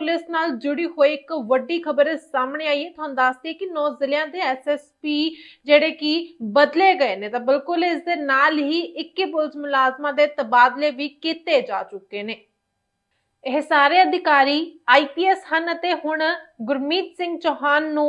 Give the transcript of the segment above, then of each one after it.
Police ਨਾਲ ਜੁੜੀ ਹੋਈ ਇੱਕ ਵੱਡੀ ਖਬਰ ਸਾਹਮਣੇ ਆਈ ਹੈ। ਤੁਹਾਨੂੰ ਦੱਸਦੀ ਕਿ ਨੌ ਜ਼ਿਲ੍ਹਿਆਂ ਦੇ ਐਸਐਸਪੀ ਜਿਹੜੇ ਕਿ ਬਦਲੇ ਗਏ ਨੇ, ਤਾਂ ਬਿਲਕੁਲ ਇਸ ਦੇ ਨਾਲ ਹੀ 21 ਪੁਲਿਸ ਮੁਲਾਜ਼ਮਾਂ ਦੇ ਤਬਾਦਲੇ ਵੀ ਕੀਤੇ ਜਾ ਚੁੱਕੇ ਨੇ। ਇਹ ਸਾਰੇ ਅਧਿਕਾਰੀ ਆਈਪੀਐਸ ਹਨ ਅਤੇ ਹੁਣ ਗੁਰਮੀਤ ਸਿੰਘ ਚੌਹਾਨ ਨੂੰ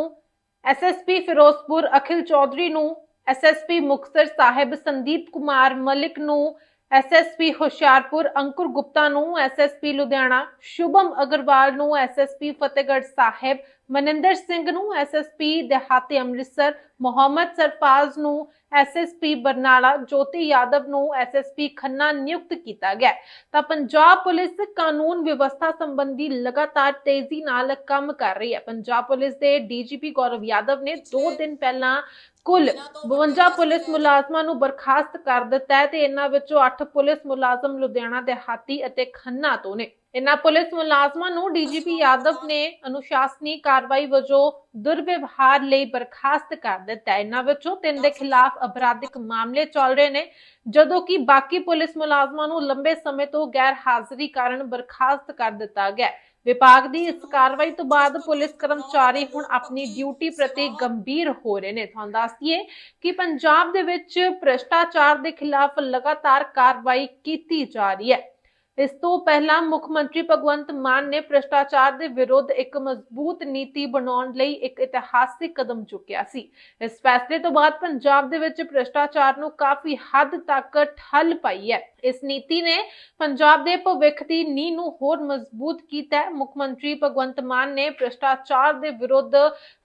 ਐਸਐਸਪੀ ਫਿਰੋਜ਼ਪੁਰ ਅਖਿਲ ਚੌਧਰੀ ਨੂੰ ਐਸਐਸਪੀ ਮੁਕਤਸਰ ਸਾਹਿਬ ਸੰਦੀਪ ਕੁਮਾਰ ਮਲਿਕ ਨੂੰ ਐਸਐਸਪੀ ਹੁਸ਼ਿਆਰਪੁਰ, ਅੰਕੁਰ ਗੁਪਤਾ ਨੂੰ ਐਸਐਸਪੀ ਲੁਧਿਆਣਾ, ਸ਼ੁਭਮ ਅਗਰਵਾਲ ਨੂੰ ਐਸਐਸਪੀ ਫਤਿਹਗੜ੍ਹ ਸਾਹਿਬ, ਮਨਿੰਦਰ ਸਿੰਘ ਨੂੰ ਐਸਐਸਪੀ ਦਿਹਾਤੀ ਅੰਮ੍ਰਿਤਸਰ, ਮੁਹੰਮਦ ਸਰਫਾਜ਼ ਨੂੰ ਐਸਐਸਪੀ ਬਰਨਾਲਾ, ਜੋਤੀ ਯਾਦਵ ਨੂੰ ਐਸਐਸਪੀ ਖੰਨਾ ਨਿਯੁਕਤ ਕੀਤਾ ਗਿਆ ਤਾਂ ਪੰਜਾਬ ਪੁਲਿਸ ਕਾਨੂੰਨ ਵਿਵਸਥਾ ਸੰਬੰਧੀ ਲਗਾਤਾਰ ਤੇਜ਼ੀ ਨਾਲ ਕੰਮ ਕਰ ਰਹੀ ਹੈ। ਪੰਜਾਬ ਪੁਲਿਸ ਦੇ ਡੀਜੀਪੀ ਗੌਰਵ ਯਾਦਵ ਨੇ 2 ਦਿਨ ਪਹਿਲਾਂ ਕੁੱਲ 52 ਪੁਲਿਸ ਮੁਲਾਜ਼ਮਾਂ ਨੂੰ ਬਰਖਾਸਤ ਕਰ ਦਿੱਤਾ ਹੈ ਤੇ ਇਹਨਾਂ ਵਿੱਚੋਂ 8 ਪੁਲਿਸ ਮੁਲਾਜ਼ਮ ਲੁਧਿਆਣਾ ਦੇ ਹਾਤੀ ਅਤੇ ਖੰਨਾ ਤੋਂ ਨੇ। ਇਹਨਾਂ ਪੁਲਿਸ ਮੁਲਾਜ਼ਮਾਂ ਨੂੰ ਡੀਜੀਪੀ ਯਾਦਵ ਨੇ ਅਨੁਸ਼ਾਸਨੀ ਕਾਰਵਾਈ ਵਜੋਂ ਦੁਰਵਿਵਹਾਰ ਲਈ ਬਰਖਾਸਤ ਕਰ ਦਿੱਤਾ ਹੈ। ਇਹਨਾਂ ਵਿੱਚੋਂ ਤਿੰਨ ਦੇ ਖਿਲਾਫ ਅਪਰਾਧਿਕ ਮਾਮਲੇ ਚੱਲ ਰਹੇ ਨੇ ਜਦੋਂ ਕਿ ਬਾਕੀ ਪੁਲਿਸ ਮੁਲਾਜ਼ਮਾਂ ਨੂੰ ਲੰਬੇ ਸਮੇਂ ਤੋਂ ਗੈਰ ਹਾਜ਼ਰੀ ਕਾਰਨ ਬਰਖਾਸਤ ਕਰ ਦਿੱਤਾ ਗਿਆ ਹੈ। ਵਿਭਾਗ ਦੀ ਇਸ ਕਾਰਵਾਈ ਤੋਂ ਬਾਅਦ ਪੁਲਿਸ ਕਰਮਚਾਰੀ ਹੁਣ ਆਪਣੀ ਡਿਊਟੀ ਪ੍ਰਤੀ ਗੰਭੀਰ ਹੋ ਰਹੇ ਨੇ। ਤੁਹਾਨੂੰ ਦੱਸ ਦਈਏ ਕਿ ਪੰਜਾਬ ਦੇ ਵਿੱਚ ਭ੍ਰਿਸ਼ਟਾਚਾਰ ਦੇ ਖਿਲਾਫ ਲਗਾਤਾਰ ਕਾਰਵਾਈ ਕੀਤੀ ਜਾ ਰਹੀ ਹੈ। ਇਸ ਤੋਂ ਪਹਿਲਾਂ ਮੁੱਖ ਮੰਤਰੀ ਭਗਵੰਤ ਮਾਨ ਨੇ ਭ੍ਰਿਸ਼ਟਾਚਾਰ ਦੇ ਵਿਰੁੱਧ ਇੱਕ ਮਜ਼ਬੂਤ ਨੀਤੀ ਬਣਾਉਣ ਲਈ ਇੱਕ ਇਤਿਹਾਸਿਕ ਕਦਮ ਚੁੱਕਿਆ ਸੀ। ਇਸ ਫੈਸਲੇ ਤੋਂ ਬਾਅਦ ਪੰਜਾਬ ਦੇ ਵਿੱਚ ਭ੍ਰਿਸ਼ਟਾਚਾਰ ਨੂੰ ਕਾਫੀ ਹੱਦ ਤੱਕ ਠੱਲ ਪਾਈ ਹੈ। ਇਸ ਨੀਤੀ ਨੇ ਪੰਜਾਬ ਦੇ ਭਵਿੱਖ ਦੀ ਨੀਂਹ ਨੂੰ ਹੋਰ ਮਜ਼ਬੂਤ ਕੀਤਾ ਹੈ। ਮੁੱਖ ਮੰਤਰੀ ਭਗਵੰਤ ਮਾਨ ਨੇ ਭ੍ਰਿਸ਼ਟਾਚਾਰ ਦੇ ਵਿਰੁੱਧ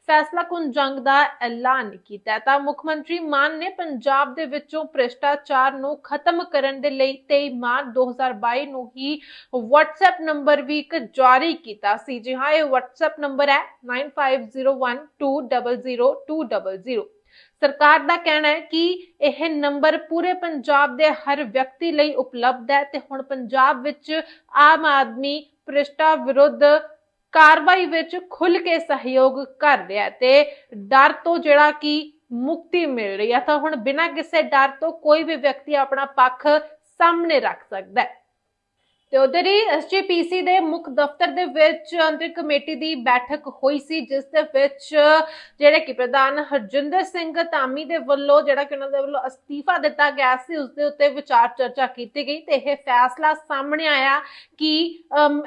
ਫੈਸਲਾਕੁਨ ਜੰਗ ਦਾ ਐਲਾਨ ਕੀਤਾ ਤਾਂ ਮੁੱਖ ਮੰਤਰੀ ਮਾਨ ਨੇ ਪੰਜਾਬ ਦੇ ਵਿੱਚੋਂ ਭ੍ਰਿਸ਼ਟਾਚਾਰ ਨੂੰ ਖਤਮ ਕਰਨ ਦੇ ਲਈ 23 ਮਾਰਚ 2022 ਨੂੰ ਹੀ WhatsApp ਨੰਬਰ ਵੀ ਇੱਕ ਜਾਰੀ ਕੀਤਾ ਸੀ। ਜੀ ਹਾਂ, ਇਹ WhatsApp ਨੰਬਰ ਹੈ 9501200200 ਸਰਕਾਰ ਦਾ ਕਹਿਣਾ ਹੈ ਕਿ ਇਹ ਨੰਬਰ ਪੂਰੇ ਪੰਜਾਬ ਦੇ ਹਰ ਵਿਅਕਤੀ ਲਈ ਉਪਲਬਧ ਹੈ ਤੇ ਹੁਣ ਪੰਜਾਬ ਵਿੱਚ ਆਮ ਆਦਮੀ ਭ੍ਰਿਸ਼ਟਾ ਵਿਰੁੱਧ ਕਾਰਵਾਈ ਵਿੱਚ ਖੁੱਲ ਕੇ ਸਹਿਯੋਗ ਕਰ ਰਿਹਾ ਤੇ ਡਰ ਤੋਂ ਜਿਹੜਾ ਕਿ ਮੁਕਤੀ ਮਿਲ ਰਹੀ ਹੈ, ਤਾਂ ਹੁਣ ਬਿਨਾਂ ਕਿਸੇ ਡਰ ਤੋਂ ਕੋਈ ਵੀ ਵਿਅਕਤੀ ਆਪਣਾ ਪੱਖ ਸਾਹਮਣੇ ਰੱਖ ਸਕਦਾ ਹੈ। ਤੇ ਉਧਰ ਹੀ ਐਸਜੀਪੀਸੀ ਦੇ ਮੁੱਖ ਦਫ਼ਤਰ ਦੇ ਵਿੱਚ ਅੰਤਰਿਮ ਕਮੇਟੀ ਦੀ ਬੈਠਕ ਹੋਈ ਸੀ, ਜਿਸ ਦੇ ਵਿੱਚ ਜਿਹੜੇ ਕਿ ਪ੍ਰਧਾਨ ਹਰਜਿੰਦਰ ਸਿੰਘ ਧਾਮੀ ਦੇ ਵੱਲੋਂ, ਜਿਹੜਾ ਕਿ ਉਹਨਾਂ ਦੇ ਵੱਲੋਂ ਅਸਤੀਫਾ ਦਿੱਤਾ ਗਿਆ ਸੀ, ਉਸ ਦੇ ਉੱਤੇ ਵਿਚਾਰ ਚਰਚਾ ਕੀਤੀ ਗਈ ਤੇ ਇਹ ਫੈਸਲਾ ਸਾਹਮਣੇ ਆਇਆ ਕਿ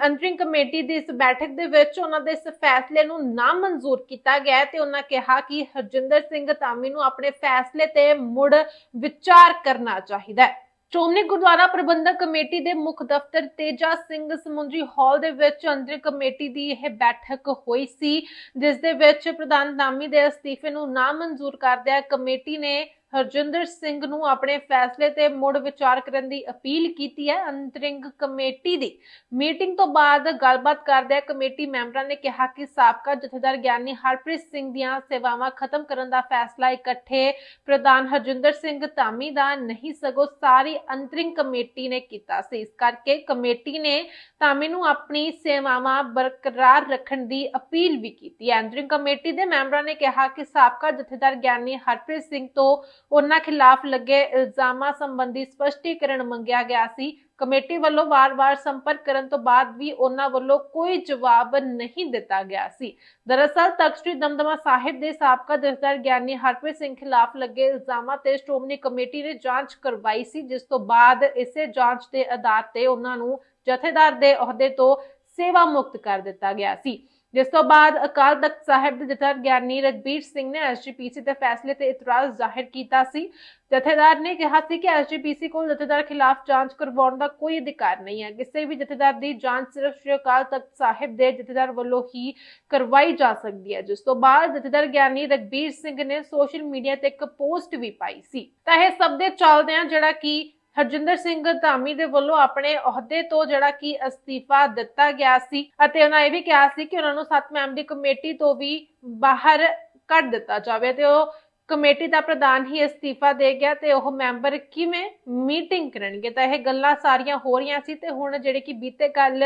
ਅੰਤਰਿੰਗ ਕਮੇਟੀ ਦੀ ਇਸ ਬੈਠਕ ਦੇ ਵਿੱਚ ਉਹਨਾਂ ਦੇ ਇਸ ਫੈਸਲੇ ਨੂੰ ਨਾ ਮਨਜ਼ੂਰ ਕੀਤਾ ਗਿਆ ਤੇ ਉਹਨਾਂ ਕਿਹਾ ਕਿ ਹਰਜਿੰਦਰ ਸਿੰਘ ਧਾਮੀ ਨੂੰ ਆਪਣੇ ਫੈਸਲੇ ਤੇ ਮੁੜ ਵਿਚਾਰ ਕਰਨਾ ਚਾਹੀਦਾ ਹੈ। ਸ਼੍ਰੋਮਣੀ ਗੁਰਦੁਆਰਾ ਪ੍ਰਬੰਧਕ ਕਮੇਟੀ ਦੇ ਮੁੱਖ ਦਫ਼ਤਰ ਤੇਜਾ ਸਿੰਘ ਸਮੁੰਦਰੀ ਹਾਲ ਦੇ ਵਿੱਚ ਅੰਤਰਿਮ ਕਮੇਟੀ ਦੀ ਇਹ ਬੈਠਕ ਹੋਈ ਸੀ, ਜਿਸ ਦੇ ਵਿੱਚ ਪ੍ਰਧਾਨ ਨਾਮੀ ਦੇ ਅਸਤੀਫੇ ਨੂੰ ਨਾ ਮਨਜ਼ੂਰ ਕਰਦਿਆਂ ਕਮੇਟੀ ਨੇ ਹਰਜਿੰਦਰ ਸਿੰਘ ਨੂੰ ਆਪਣੇ ਫੈਸਲੇ ਤੇ ਮੁੜ ਵਿਚਾਰ ਕਰਨ ਦੀ ਅਪੀਲ ਕੀਤੀ ਹੈ ਅੰਤਰਿੰਗ ਕਮੇਟੀ ਦੀ। ਮੀਟਿੰਗ ਤੋਂ ਬਾਅਦ ਗੱਲਬਾਤ ਕਰਦਿਆਂ ਕਮੇਟੀ ਮੈਂਬਰਾਂ ਨੇ ਕਿਹਾ ਕਿ ਸਾਬਕਾ ਜਥੇਦਾਰ ਗਿਆਨੀ ਹਰਪ੍ਰੀਤ ਸਿੰਘ ਦੀਆਂ ਸੇਵਾਵਾਂ ਖਤਮ ਕਰਨ ਦਾ ਫੈਸਲਾ ਇਕੱਠੇ ਪ੍ਰਧਾਨ ਹਰਜਿੰਦਰ ਸਿੰਘ ਧਾਮੀ ਦਾ ਨਹੀਂ, ਸਗੋਂ ਸਾਰੀ ਅੰਤਰਿੰਗ ਕਮੇਟੀ ਨੇ ਕੀਤਾ ਸੀ। ਇਸ ਕਰਕੇ ਕਮੇਟੀ ਨੇ ਧਾਮੀ ਨੂੰ ਆਪਣੀ ਸੇਵਾਵਾਂ ਬਰਕਰਾਰ ਰੱਖਣ ਦੀ ਅਪੀਲ ਵੀ ਕੀਤੀ ਹੈ। ਅੰਤਰਿੰਗ ਕਮੇਟੀ ਦੇ ਮੈਂਬਰਾਂ ਨੇ ਕਿਹਾ ਕਿ ਸਾਬਕਾ ਜਥੇਦਾਰ ਗਿਆਨੀ ਹਰਪ੍ਰੀਤ ਸਿੰਘ ਤੋਂ ਉਹਨਾਂ ਖਿਲਾਫ ਲੱਗੇ ਇਲਜ਼ਾਮਾਂ ਸੰਬੰਧੀ ਸਪਸ਼ਟੀਕਰਨ ਮੰਗਿਆ ਗਿਆ ਸੀ। ਕਮੇਟੀ ਵੱਲੋਂ ਵਾਰ-ਵਾਰ ਸੰਪਰਕ ਕਰਨ ਤੋਂ ਬਾਅਦ ਵੀ ਉਹਨਾਂ ਵੱਲੋਂ ਕੋਈ ਜਵਾਬ ਨਹੀਂ ਦਿੱਤਾ ਗਿਆ ਸੀ। ਦਰਅਸਲ, ਤਖਤ ਦਮਦਮਾ ਸਾਹਿਬ ਦੇ ਸਾਬਕਾ ਜਥੇਦਾਰ ਗਿਆਨੀ ਹਰਪ੍ਰੀਤ ਸਿੰਘ ਖਿਲਾਫ ਲੱਗੇ ਇਲਜ਼ਾਮਾਂ ਤੇ ਸ਼੍ਰੋਮਣੀ ਕਮੇਟੀ ਨੇ ਜਾਂਚ ਕਰਵਾਈ ਸੀ, ਜਿਸ ਤੋਂ ਬਾਅਦ ਇਸੇ ਜਾਂਚ ਦੇ ਆਧਾਰ ਤੇ ਉਹਨਾਂ ਨੂੰ ਜਥੇਦਾਰ ਦੇ ਅਹੁਦੇ ਤੋਂ ਸੇਵਾ ਮੁਕਤ ਕਰ ਦਿੱਤਾ ਗਿਆ ਸੀ। ਜਿਸ ਤੋਂ ਬਾਅਦ ਅਕਾਲ ਤਖਤ ਸਾਹਿਬ ਦੇ ਜਥੇਦਾਰ ਗਿਆਨੀ ਰਗਬੀਰ ਸਿੰਘ ਨੇ ਐਸਜੀਪੀਸੀ ਦੇ ਫੈਸਲੇ ਤੇ ਇਤਰਾਜ਼ ਜ਼ਾਹਿਰ ਕੀਤਾ ਸੀ। ਜਥੇਦਾਰ ਨੇ ਕਿਹਾ ਸੀ ਕਿ ਐਸਜੀਪੀਸੀ ਕੋਲ ਜਥੇਦਾਰ ਖਿਲਾਫ ਜਾਂਚ ਕਰਵਾਉਣ ਦਾ ਕੋਈ ਅਧਿਕਾਰ ਨਹੀਂ ਹੈ। ਕਿਸੇ ਵੀ ਜਥੇਦਾਰ ਦੀ ਜਾਂਚ ਸਿਰਫ ਸ਼੍ਰੀ ਅਕਾਲ ਤਖਤ ਸਾਹਿਬ ਦੇ ਜਥੇਦਾਰ ਵੱਲੋਂ ਹੀ ਕਰਵਾਈ ਜਾ ਸਕਦੀ ਹੈ। ਜਿਸ ਤੋਂ ਬਾਅਦ ਜਥੇਦਾਰ ਗਿਆਨੀ ਰਗਬੀਰ ਸਿੰਘ ਨੇ ਸੋਸ਼ਲ ਮੀਡੀਆ ਤੇ ਇੱਕ ਪੋਸਟ ਵੀ ਪਾਈ ਸੀ। ਤਾਂ ਇਹ ਸਭ ਦੇ ਚੱਲਦਿਆਂ ਜਿਹੜਾ ਕਿ ਹਰਜਿੰਦਰ ਸਿੰਘ ਧਾਮੀ ਦੇ ਵੱਲੋਂ ਆਪਣੇ ਅਹੁਦੇ ਤੋਂ ਜਿਹੜਾ ਕਿ ਅਸਤੀਫਾ ਦਿੱਤਾ ਗਿਆ ਸੀ ਅਤੇ ਉਹਨਾਂ ਇਹ ਵੀ ਕਿਹਾ ਸੀ ਕਿ ਉਹਨਾਂ ਨੂੰ ਸੱਤ ਦੀ ਕਮੇਟੀ ਤੋਂ ਵੀ ਬਾਹਰ ਕੱਢ ਦਿੱਤਾ ਜਾਵੇ ਤੇ ਉਹ ਕਮੇਟੀ ਦਾ ਪ੍ਰਧਾਨ ਹੀ ਅਸਤੀਫਾ ਦੇ ਗਿਆ ਤੇ ਉਹ ਮੈਂਬਰ ਕਿਵੇਂ ਮੀਟਿੰਗ ਕਰਨਗੇ? ਤਾਂ ਇਹ ਗੱਲਾਂ ਸਾਰੀਆਂ ਹੋ ਰਹੀਆਂ ਸੀ ਤੇ ਹੁਣ ਜਿਹੜੇ ਕਿ ਬੀਤੇ ਕੱਲ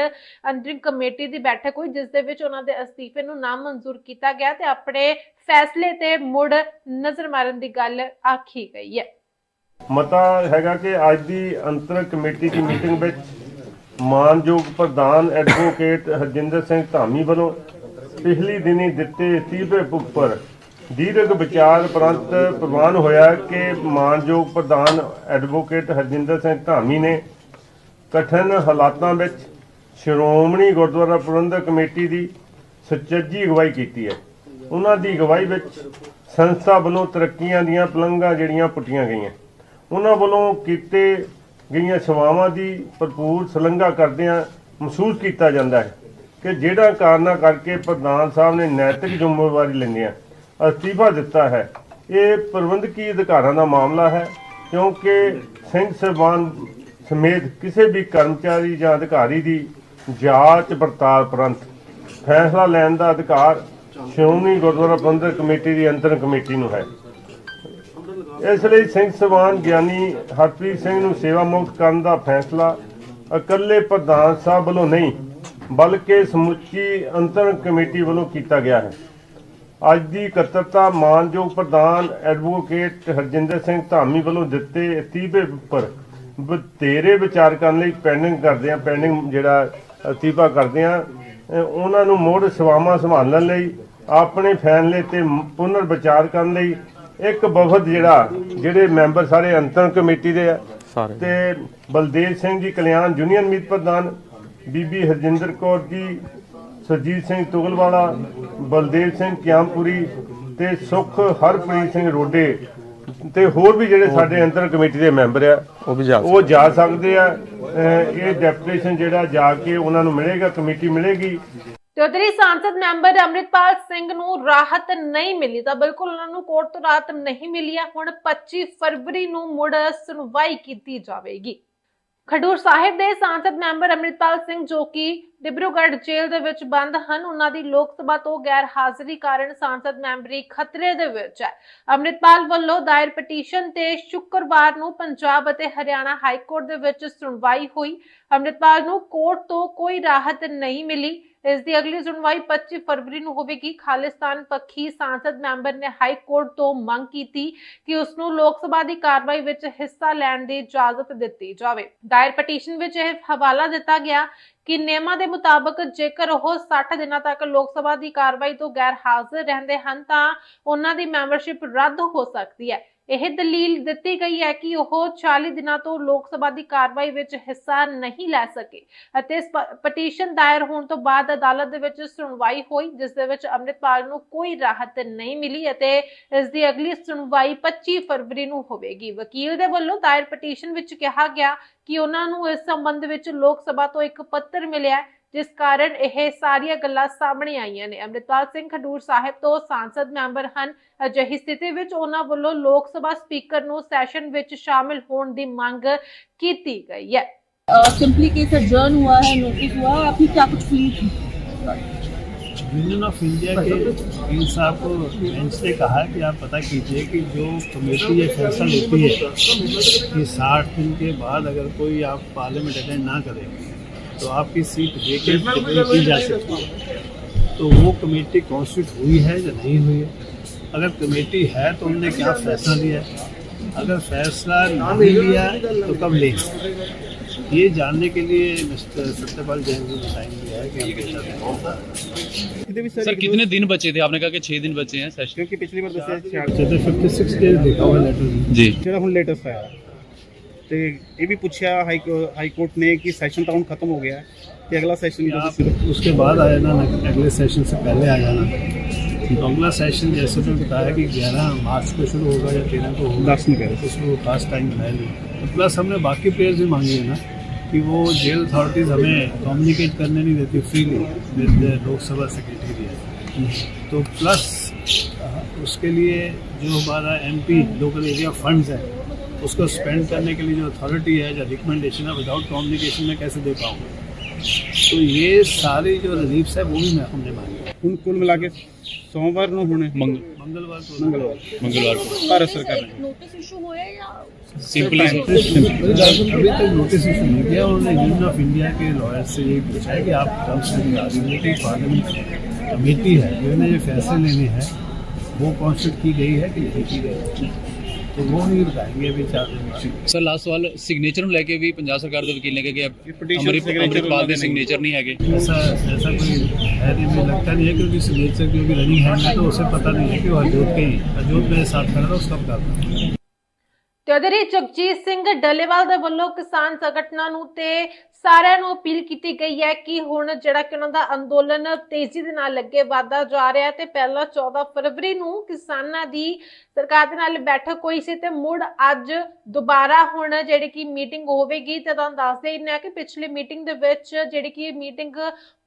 ਅੰਤਰਿਮ ਕਮੇਟੀ ਦੀ ਬੈਠਕ ਹੋਈ, ਜਿਸ ਦੇ ਵਿੱਚ ਉਹਨਾਂ ਦੇ ਅਸਤੀਫੇ ਨੂੰ ਨਾ ਮਨਜ਼ੂਰ ਕੀਤਾ ਗਿਆ ਤੇ ਆਪਣੇ ਫੈਸਲੇ ਤੇ ਮੁੜ ਨਜ਼ਰ ਮਾਰਨ ਦੀ ਗੱਲ ਆਖੀ ਗਈ ਹੈ। ਮਤਾ ਹੈਗਾ ਕਿ ਅੱਜ ਦੀ ਅੰਤਰ ਕਮੇਟੀ ਦੀ ਮੀਟਿੰਗ ਵਿੱਚ ਮਾਨਯੋਗ ਪ੍ਰਧਾਨ ਐਡਵੋਕੇਟ ਹਰਜਿੰਦਰ ਸਿੰਘ ਧਾਮੀ ਵੱਲੋਂ ਪਿਛਲੀ ਦਿਨੀ ਦਿੱਤੇ ਅਸਤੀਫੇ ਉੱਪਰ ਦੀਰਘ ਵਿਚਾਰ ਪ੍ਰੰਤ ਪ੍ਰਵਾਨ ਹੋਇਆ ਕਿ ਮਾਨਯੋਗ ਪ੍ਰਧਾਨ ਐਡਵੋਕੇਟ ਹਰਜਿੰਦਰ ਸਿੰਘ ਧਾਮੀ ਨੇ ਕਠਿਨ ਹਾਲਾਤਾਂ ਵਿੱਚ ਸ਼੍ਰੋਮਣੀ ਗੁਰਦੁਆਰਾ ਪ੍ਰਬੰਧਕ ਕਮੇਟੀ ਦੀ ਸੁਚੱਜੀ ਅਗਵਾਈ ਕੀਤੀ ਹੈ। ਉਹਨਾਂ ਦੀ ਅਗਵਾਈ ਵਿੱਚ ਸੰਸਥਾ ਵੱਲੋਂ ਤਰੱਕੀਆਂ ਦੀਆਂ ਪਲੰਘਾਂ ਜਿਹੜੀਆਂ ਪੁੱਟੀਆਂ ਗਈਆਂ। ਉਹਨਾਂ ਵੱਲੋਂ ਕੀਤੇ ਗਈਆਂ ਸੇਵਾਵਾਂ ਦੀ ਭਰਪੂਰ ਸ਼ਲਾਘਾ ਕਰਦਿਆਂ ਮਹਿਸੂਸ ਕੀਤਾ ਜਾਂਦਾ ਹੈ ਕਿ ਜਿਹੜਾ ਕਾਰਨਾਂ ਕਰਕੇ ਪ੍ਰਧਾਨ ਸਾਹਿਬ ਨੇ ਨੈਤਿਕ ਜ਼ਿੰਮੇਵਾਰੀ ਲੈਂਦਿਆਂ ਅਸਤੀਫਾ ਦਿੱਤਾ ਹੈ, ਇਹ ਪ੍ਰਬੰਧਕੀ ਅਧਿਕਾਰਾਂ ਦਾ ਮਾਮਲਾ ਹੈ, ਕਿਉਂਕਿ ਸਿੰਘ ਸਾਹਿਬਾਨ ਸਮੇਤ ਕਿਸੇ ਵੀ ਕਰਮਚਾਰੀ ਜਾਂ ਅਧਿਕਾਰੀ ਦੀ ਜਾਂਚ ਪੜਤਾਲ ਪ੍ਰੰਤ ਫੈਸਲਾ ਲੈਣ ਦਾ ਅਧਿਕਾਰ ਸ਼੍ਰੋਮਣੀ ਗੁਰਦੁਆਰਾ ਪ੍ਰਬੰਧਕ ਕਮੇਟੀ ਦੀ ਅੰਤਰ ਕਮੇਟੀ ਨੂੰ ਹੈ। ਇਸ ਲਈ ਸਿੰਘ ਸਵਾਨ ਗਿਆਨੀ ਹਰਪ੍ਰੀਤ ਸਿੰਘ ਨੂੰ ਸੇਵਾ ਮੁਕਤ ਕਰਨ ਦਾ ਫੈਸਲਾ ਇਕੱਲੇ ਪ੍ਰਧਾਨ ਸਾਹਿਬ ਵੱਲੋਂ ਨਹੀਂ, ਬਲਕਿ ਸਮੁੱਚੀ ਅੰਤਰ ਕਮੇਟੀ ਵੱਲੋਂ ਕੀਤਾ ਗਿਆ ਹੈ। ਅੱਜ ਦੀ ਇਕੱਤਰਤਾ ਮਾਨਯੋਗ ਪ੍ਰਧਾਨ ਐਡਵੋਕੇਟ ਹਰਜਿੰਦਰ ਸਿੰਘ ਧਾਮੀ ਵੱਲੋਂ ਦਿੱਤੇ ਅਸਤੀਫੇ ਉੱਪਰ ਬਤੇਰੇ ਵਿਚਾਰ ਕਰਨ ਲਈ ਪੈਂਡਿੰਗ ਕਰਦੇ ਆ ਪੈਂਡਿੰਗ ਜਿਹੜਾ ਅਸਤੀਫਾ ਕਰਦੇ ਆ ਉਹਨਾਂ ਨੂੰ ਮੁੜ ਸੇਵਾਵਾਂ ਸੰਭਾਲਣ ਲਈ, ਆਪਣੇ ਫੈਸਲੇ ਤੇ ਪੁਨਰ ਵਿਚਾਰ ਕਰਨ ਲਈ ਇੱਕ ਵਫਦ ਜਿਹੜਾ ਜਿਹੜੇ ਮੈਂਬਰ ਸਾਰੇ ਅੰਤਰ ਕਮੇਟੀ ਦੇ ਆ। ਸਾਰੇ। ਤੇ ਬਲਦੇਵ ਸਿੰਘ ਜੀ ਕਲਿਆਣ ਯੂਨੀਅਨ ਮੀਤ ਪ੍ਰਧਾਨ ਬੀਬੀ ਹਰਜਿੰਦਰ ਕੌਰ ਜੀ ਸਰਜੀਤ ਸਿੰਘ ਤੁਗਲਵਾਲਾ ਬਲਦੇਵ ਸਿੰਘ ਕਿਆਮਪੁਰੀ ਤੇ ਸੁਖ ਹਰਪ੍ਰੀਤ ਸਿੰਘ ਰੋਡੇ ਤੇ ਹੋਰ ਵੀ ਜਿਹੜੇ ਸਾਡੇ ਅੰਤਰ ਕਮੇਟੀ ਦੇ ਮੈਂਬਰ ਆ ਉਹ ਵੀ ਜਾ ਉਹ ਜਾ ਸਕਦੇ ਆ। ਇਹ ਡੈਪੂਟੇਸ਼ਨ ਜਿਹੜਾ ਜਾ ਕੇ ਉਹਨਾਂ ਨੂੰ ਮਿਲੇਗਾ ਕਮੇਟੀ ਮਿਲੇਗੀ। ਤੇ ਉਧਰ ਹੀ ਸੰਸਦ ਮੈਂਬਰ ਅੰਮ੍ਰਿਤਪਾਲ ਸਿੰਘ ਨੂੰ ਰਾਹਤ ਨਹੀਂ ਮਿਲੀ ਤਾਂ ਬਿਲਕੁਲ ਉਹਨਾਂ ਨੂੰ ਕੋਰਟ ਤੋਂ ਰਾਹਤ ਨਹੀਂ ਮਿਲੀ ਹੈ ਹੁਣ 25 ਫਰਵਰੀ ਨੂੰ ਮੁੜ ਸੁਣਵਾਈ ਕੀਤੀ ਜਾਵੇਗੀ। ਖਡੂਰ ਸਾਹਿਬ ਦੇ ਸੰਸਦ ਮੈਂਬਰ ਅੰਮ੍ਰਿਤਪਾਲ ਸਿੰਘ ਜੋ ਕਿ ਡਿਬਰੂਗੜ੍ਹ ਜੇਲ੍ਹ ਦੇ ਵਿੱਚ ਬੰਦ ਹਨ, ਉਹਨਾਂ ਦੀ ਲੋਕ ਸਭਾ ਤੋਂ ਗੈਰ ਹਾਜ਼ਰੀ ਕਾਰਨ ਸੰਸਦ ਮੈਂਬਰੀ ਖਤਰੇ ਦੇ ਵਿੱਚ ਹੈ। ਅੰਮ੍ਰਿਤਪਾਲ ਵੱਲੋਂ ਦਾਇਰ ਪਟੀਸ਼ਨ ਤੇ ਸ਼ੁੱਕਰਵਾਰ ਨੂੰ ਪੰਜਾਬ ਅਤੇ ਹਰਿਆਣਾ ਹਾਈ ਕੋਰਟ ਦੇ ਵਿੱਚ ਸੁਣਵਾਈ ਹੋਈ। ਅੰਮ੍ਰਿਤਪਾਲ ਨੂੰ ਕੋਰਟ ਤੋਂ ਕੋਈ ਰਾਹਤ ਨਹੀਂ ਮਿਲੀ। ਇਸ ਦੀ ਅਗਲੀ ਸੁਣਵਾਈ 25 ਫਰਵਰੀ ਨੂੰ ਹੋਵੇਗੀ। ਖਾਲਿਸਤਾਨ ਪੱਖੀ ਸੰਸਦ ਮੈਂਬਰ ਨੇ ਹਾਈ ਕੋਰਟ ਤੋਂ ਮੰਗ ਕੀਤੀ ਕਿ ਉਸ ਨੂੰ ਲੋਕ ਸਭਾ ਦੀ ਕਾਰਵਾਈ ਵਿੱਚ ਹਿੱਸਾ ਲੈਣ ਦੀ ਇਜਾਜ਼ਤ ਦਿੱਤੀ ਜਾਵੇ। ਦਾਇਰ ਪਟੀਸ਼ਨ ਵਿੱਚ ਇਹ ਹਵਾਲਾ ਦਿੱਤਾ ਗਿਆ ਕਿ ਨਿਯਮਾਂ ਦੇ ਮੁਤਾਬਕ ਜੇਕਰ ਉਹ 60 ਦਿਨਾਂ ਤੱਕ ਲੋਕ ਸਭਾ ਦੀ ਕਾਰਵਾਈ ਤੋਂ ਗੈਰ ਹਾਜ਼ਰ ਰਹਿੰਦੇ ਹਨ ਤਾਂ ਉਹਨਾਂ ਦੀ ਮੈਂਬਰਸ਼ਿਪ ਰੱਦ ਹੋ ਸਕਦੀ ਹੈ। ਇਹ ਦਲੀਲ ਦਿੱਤੀ ਗਈ ਹੈ ਕਿ ਉਹ 40 ਦਿਨਾਂ ਤੋਂ ਲੋਕ ਸਭਾ ਦੀ ਕਾਰਵਾਈ ਵਿੱਚ ਹਿੱਸਾ ਨਹੀਂ ਲੈ ਸਕੇ ਅਤੇ ਪਟੀਸ਼ਨ ਦਾਇਰ ਹੋਣ ਤੋਂ ਬਾਅਦ ਅਦਾਲਤ ਦੇ ਵਿੱਚ ਸੁਣਵਾਈ ਹੋਈ, ਜਿਸ ਦੇ ਵਿੱਚ ਅੰਮ੍ਰਿਤਪਾਲ ਨੂੰ ਕੋਈ ਰਾਹਤ ਨਹੀਂ ਮਿਲੀ ਅਤੇ ਇਸ ਦੀ ਅਗਲੀ ਸੁਣਵਾਈ 25 ਫਰਵਰੀ ਨੂੰ ਹੋਵੇਗੀ। ਵਕੀਲ ਦੇ ਵੱਲੋਂ ਦਾਇਰ ਪਟੀਸ਼ਨ ਵਿੱਚ ਕਿਹਾ ਗਿਆ ਕਿ ਉਹਨਾਂ ਨੂੰ ਇਸ ਸੰਬੰਧ ਵਿੱਚ ਲੋਕ ਸਭਾ ਤੋਂ ਇੱਕ ਪੱਤਰ ਮਿਲਿਆ ਜਿਸ ਕਾਰਨ ਇਹ ਸਾਰੀਆਂ ਗੱਲਾਂ ਸਾਹਮਣੇ ਆਈਆਂ ਨੇ ਅੰਮ੍ਰਿਤਪਾਲ ਸਿੰਘ ਖਡੂਰ ਸਾਹਿਬ ਤੋਂ ਸੰਸਦ ਮੈਂਬਰ ਹਨ ਅਜਿਹੀ ਸਥਿਤੀ ਵਿੱਚ ਉਹਨਾਂ ਵੱਲੋਂ ਲੋਕ ਸਭਾ ਸਪੀਕਰ ਨੂੰ ਸੈਸ਼ਨ ਵਿੱਚ ਸ਼ਾਮਿਲ ਹੋਣ ਦੀ ਮੰਗ ਕੀਤੀ ਗਈ ਹੈ सिंपली केस एडजर्न हुआ है नोटिस हुआ है आपकी क्या कुछ फील थी यूनियन ऑफ इंडिया के वकील साहब को बेंच ने कहा है कि आप पता कीजिए कि जो कमेटी ये फैसला लेती है कि साठ दिन के बाद अगर कोई आप पार्लियामेंट अटेंड ना करें तो आपकी सीट वेकेट कितनी की जा सकती। है तो वो कमेटी कॉन्स्टिट्यूट हुई है या नहीं हुई है? अगर कमेटी है तो उनने क्या फैसला लिया है? अगर फैसला नहीं लिया तो कब लेंगे ये जानने के लिए मिस्टर सत्यपाल जैन जी बताएँगे सर कितने दिन बचे थे? आपने कहा कि छह दिन बचे हैं सेशन की पिछली बार फिफ्टी सिक्स डेज़ देखा हुआ लेटर जी। चलो हम लेटेस्ट आया ਤੇ ਇਹ ਵੀ ਪੁੱਛਿਆ ਹਾਈ ਕੋ- ਹਾਈ ਕੋਰਟ ਨੇ ਕਿ ਸੈਸ਼ਨ ਤਾਂ ਹੁਣ ਖਤਮ ਹੋ ਗਿਆ ਹੈ ਤੇ ਅਗਲਾ ਸੈਸ਼ਨ कि ਜਦੋਂ आप उसके बाद आया ना ना अगले सेशन से पहले आ जाना तो अगला सेशन जैसे तो बताया कि 11 मार्च को शुरू होगा या 13 को होगा ਦੱਸ ਨਹੀਂ ਕਰੇ उसमें वो खास टाइम है नहीं तो प्लस हमने बाकी प्लेयर्स भी मांगी है ना कि वो जेल अथॉरिटीज़ हमें कम्युनिकेट करने नहीं देती फ्रीली विद लोकसभा सेक्रेटेरिएट तो प्लस उसके लिए जो हमारा एमपी लोकल एरिया फंड्स है उसको स्पेंड करने के लिए जो अथॉरिटी है जो रिकमेंडेशन है विदाउट कम्युनिकेशन में कैसे दे पाऊँगा तो ये सारी जो रिलीफ्स है वो भी मैं हमने मांगी ਹੁਣ ਕੁੱਲ ਮਿਲਾ ਕੇ ਸੋਮਵਾਰ ਨੂੰ ਹੋਣੇ मंग, मंगलवार को ਮੰਗਲਵਾਰ मंगलवार को ਭਾਰਤ ਸਰਕਾਰ ਨੇ नोटिस इशू हुए या सिंपली अभी तक नोटिस इशू नहीं किया उन्होंने यूनियन ऑफ इंडिया के लॉयर से यही पूछा है कि आप कब से यूनिटी पार्लियामेंट कमेटी है जिन्होंने ये फैसले लेने हैं वो कॉन्स्टिट्यूट की गई है कि नहीं की गई है तो वो ही लगाएंगे अभी चार दिन बाद ਸਰ ਲਾਸਟ ਸਵਾਲ ਸਿਗਨੇਚਰ ਨੂੰ ਲੈ ਕੇ ਵੀ ਪੰਜਾਬ ਸਰਕਾਰ ਦੇ ਵਕੀਲ ਨੇ ਕਿਹਾ ਕਿ ਇਹ petition ਅਮਰਿਤ signature ਅੰਮ੍ਰਿਤਪਾਲ ਦੇ ਉਹਨਾਂ ਦੇ ਸਿਗਨੇਚਰ ਨਹੀਂ ਹੈਗੇ ऐसा ऐसा कोई है नहीं मुझे लगता नहीं है क्योंकि सिग्नेचर क्योंकि रनिंग है में तो उसे पता नहीं है कि वो हरजोत के ही हरजोत मेरे साथ खड़ा था उसका बता था ਤੇ ਅਧਰੀ ਜਗਜੀਤ ਸਿੰਘ ਡੱਲੇਵਾਲ ਦੇ ਵੱਲੋਂ ਕਿਸਾਨ ਸੰਗਠਨਾਂ ਨੂੰ ਤੇ ਸਾਰਿਆਂ ਨੂੰ ਅਪੀਲ ਕੀਤੀ ਗਈ ਹੈ ਕਿ ਹੁਣ ਜਿਹੜਾ ਕਿ ਉਹਨਾਂ ਦਾ ਅੰਦੋਲਨ ਤੇਜ਼ੀ ਦੇ ਨਾਲ ਅੱਗੇ ਵਧਦਾ ਜਾ ਰਿਹਾ ਹੈ ਤੇ ਪਹਿਲਾਂ 14 ਫਰਵਰੀ ਨੂੰ ਕਿਸਾਨਾਂ ਦੀ ਸਰਕਾਰ ਦੇ ਨਾਲ ਬੈਠਕ ਹੋਈ ਸੀ ਤੇ ਮੁੜ ਅੱਜ ਦੁਬਾਰਾ ਹੁਣ ਜਿਹੜੀ ਕਿ ਮੀਟਿੰਗ ਹੋਵੇਗੀ ਤੇ ਤੁਹਾਨੂੰ ਦੱਸਦੇ ਦੇਣਾ ਕਿ ਪਿਛਲੀ ਮੀਟਿੰਗ ਦੇ ਵਿੱਚ ਜਿਹੜੀ ਕਿ ਮੀਟਿੰਗ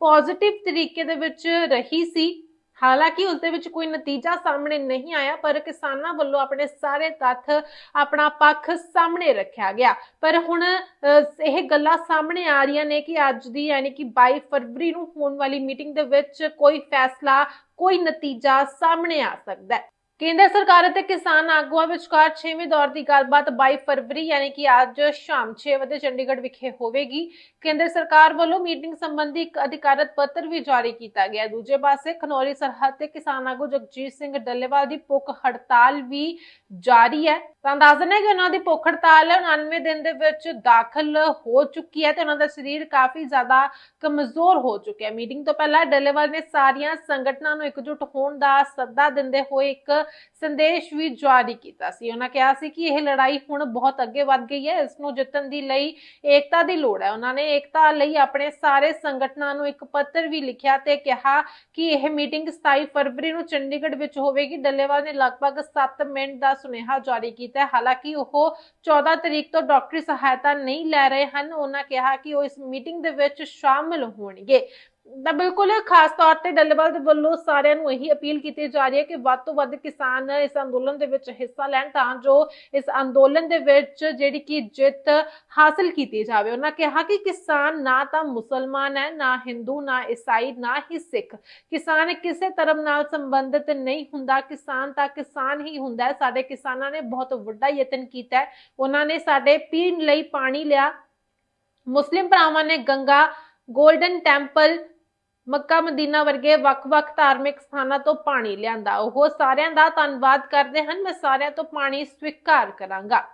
ਪੋਜ਼ਿਟਿਵ ਤਰੀਕੇ ਦੇ ਵਿੱਚ ਰਹੀ ਸੀ। ਹਾਲਾਂਕਿ ਉਸ ਦੇ ਵਿੱਚ ਕੋਈ ਨਤੀਜਾ ਸਾਹਮਣੇ ਨਹੀਂ ਆਇਆ, ਪਰ ਕਿਸਾਨਾਂ ਵੱਲੋਂ ਆਪਣੇ ਸਾਰੇ ਤੱਥ ਆਪਣਾ ਪੱਖ ਸਾਹਮਣੇ ਰੱਖਿਆ ਗਿਆ। ਪਰ ਹੁਣ ਇਹ ਗੱਲਾਂ ਸਾਹਮਣੇ ਆ ਰਹੀਆਂ ਨੇ ਕਿ ਅੱਜ ਦੀ ਯਾਨੀ ਕਿ 22 ਫਰਵਰੀ ਨੂੰ ਹੋਣ ਵਾਲੀ ਮੀਟਿੰਗ ਦੇ ਵਿੱਚ ਕੋਈ ਫੈਸਲਾ, ਕੋਈ ਨਤੀਜਾ ਸਾਹਮਣੇ ਆ ਸਕਦਾ ਹੈ। ਕੇਂਦਰ ਸਰਕਾਰ ਅਤੇ ਕਿਸਾਨ ਆਗੂਆਂ ਵਿਚਕਾਰ 6ਵੇਂ ਦੌਰ ਦੀ ਗੱਲਬਾਤ 22 ਫਰਵਰੀ ਯਾਨੀ ਕਿ ਅੱਜ ਸ਼ਾਮ 6 ਵਜੇ ਚੰਡੀਗੜ੍ਹ ਵਿਖੇ ਹੋਵੇਗੀ। ਕੇਂਦਰ ਸਰਕਾਰ ਵੱਲੋਂ ਮੀਟਿੰਗ ਸੰਬੰਧੀ ਇੱਕ ਅਧਿਕਾਰਤ ਪੱਤਰ ਵੀ ਜਾਰੀ ਕੀਤਾ ਗਿਆ। ਦੂਜੇ ਪਾਸੇ ਖਨੌਰੀ ਸਰਹੱਦ ਤੇ ਕਿਸਾਨ ਆਗੂ ਜਗਜੀਤ ਸਿੰਘ ਡੱਲੇਵਾਲ ਦੀ ਭੁੱਖ ਹੜਤਾਲ ਵੀ ਜਾਰੀ ਹੈ। ਤਾਂ ਦੱਸ ਦਿੰਦੇ ਕਿ ਉਹਨਾਂ ਦੀ ਭੁੱਖ ਹੜਤਾਲ 99 ਦਿਨ ਦੇ ਵਿੱਚ ਦਾਖਲ ਹੋ ਚੁੱਕੀ ਹੈ ਤੇ ਉਹਨਾਂ ਦਾ ਸਰੀਰ ਕਾਫੀ ਜ਼ਿਆਦਾ ਕਮਜ਼ੋਰ ਹੋ ਚੁੱਕਿਆ। ਮੀਟਿੰਗ ਤੋਂ ਪਹਿਲਾਂ ਡੱਲੇਵਾਲ ਨੇ ਸਾਰੀਆਂ ਸੰਗਠਨਾਂ ਨੂੰ ਇਕਜੁੱਟ ਹੋਣ ਦਾ ਸੱਦਾ ਦਿੰਦੇ ਹੋਏ ਇੱਕ ਸੰਦੇਸ਼ ਵੀ ਜਾਰੀ ਕੀਤਾ ਸੀ। ਉਹਨਾਂ ਕਿਹਾ ਸੀ ਕਿ ਇਹ ਲੜਾਈ ਹੁਣ ਬਹੁਤ ਅੱਗੇ ਵੱਧ ਗਈ ਹੈ। ਇਸ ਨੂੰ ਜਿੱਤਣ ਦੀ ਲਈ ਏਕਤਾ ਦੀ ਲੋੜ ਹੈ। ਉਹਨਾਂ ਨੇ ਏਕਤਾ ਲਈ ਆਪਣੇ ਸਾਰੇ ਸੰਗਠਨਾਂ ਨੂੰ ਇੱਕ ਪੱਤਰ ਵੀ ਲਿਖਿਆ ਤੇ ਕਿਹਾ ਕਿ ਇਹ ਮੀਟਿੰਗ 27 ਫਰਵਰੀ ਨੂੰ ਚੰਡੀਗੜ੍ਹ ਵਿੱਚ ਹੋਵੇਗੀ। ਡੱਲੇਵਾਲ ਨੇ ਲਗਭਗ 7 ਮਿੰਟ ਦਾ ਸੁਨੇਹਾ ਜਾਰੀ ਕੀਤਾ ਹੈ। ਹਾਲਾਂਕਿ ਉਹ 14 ਤਰੀਕ ਤੋਂ ਡਾਕਟਰੀ ਸਹਾਇਤਾ ਨਹੀਂ ਲੈ ਰਹੇ ਹਨ। ਉਹਨਾਂ ਕਿਹਾ ਕਿ ਉਹ ਇਸ ਮੀਟਿੰਗ ਦੇ ਵਿੱਚ ਸ਼ਾਮਲ ਹੋਣਗੇ। ਤਾਂ ਬਿਲਕੁਲ ਖਾਸ ਤੌਰ ਤੇ ਡੱਲੇਵਾਲ ਦੇ ਵੱਲੋਂ ਸਾਰਿਆਂ ਨੂੰ ਇਹੀ ਅਪੀਲ ਕੀਤੀ ਜਾ ਰਹੀ ਹੈ ਕਿ ਵੱਧ ਤੋਂ ਵੱਧ ਕਿਸਾਨ ਇਸ ਅੰਦੋਲਨ ਦੇ ਵਿੱਚ ਹਿੱਸਾ ਲੈਣ ਤਾਂ ਜੋ ਇਸ ਅੰਦੋਲਨ ਦੇ ਵਿੱਚ ਜਿਹੜੀ ਕਿ ਜਿੱਤ ਹਾਸਲ ਕੀਤੀ ਜਾਵੇ। ਉਹਨਾਂ ਕਿਹਾ ਕਿ ਕਿਸਾਨ ਨਾ ਤਾਂ ਮੁਸਲਮਾਨ ਹੈ, ਨਾ ਹਿੰਦੂ, ਨਾ ਈਸਾਈ, ਨਾ ਹੀ ਸਿੱਖ। ਕਿਸਾਨ ਕਿਸੇ ਧਰਮ ਨਾਲ ਸੰਬੰਧਿਤ ਨਹੀਂ ਹੁੰਦਾ। ਕਿਸਾਨ ਤਾਂ ਕਿਸਾਨ ਹੀ ਹੁੰਦਾ ਹੈ। ਸਾਡੇ ਕਿਸਾਨਾਂ ਨੇ ਬਹੁਤ ਵੱਡਾ ਯਤਨ ਕੀਤਾ ਹੈ। ਉਹਨਾਂ ਨੇ ਸਾਡੇ ਪੀਣ ਲਈ ਪਾਣੀ ਲਿਆ। ਮੁਸਲਿਮ ਭਰਾਵਾਂ ਨੇ Ganga golden temple Mecca Medina ਵਰਗੇ ਵੱਖ-ਵੱਖ ਧਾਰਮਿਕ ਸਥਾਨਾਂ ਤੋਂ ਪਾਣੀ ਲਿਆਂਦਾ। ਉਹ ਸਾਰਿਆਂ ਦਾ ਧੰਨਵਾਦ ਕਰਦੇ ਹਨ। ਮੈਂ ਸਾਰਿਆਂ ਤੋਂ ਪਾਣੀ ਸਵੀਕਾਰ ਕਰਾਂਗਾ।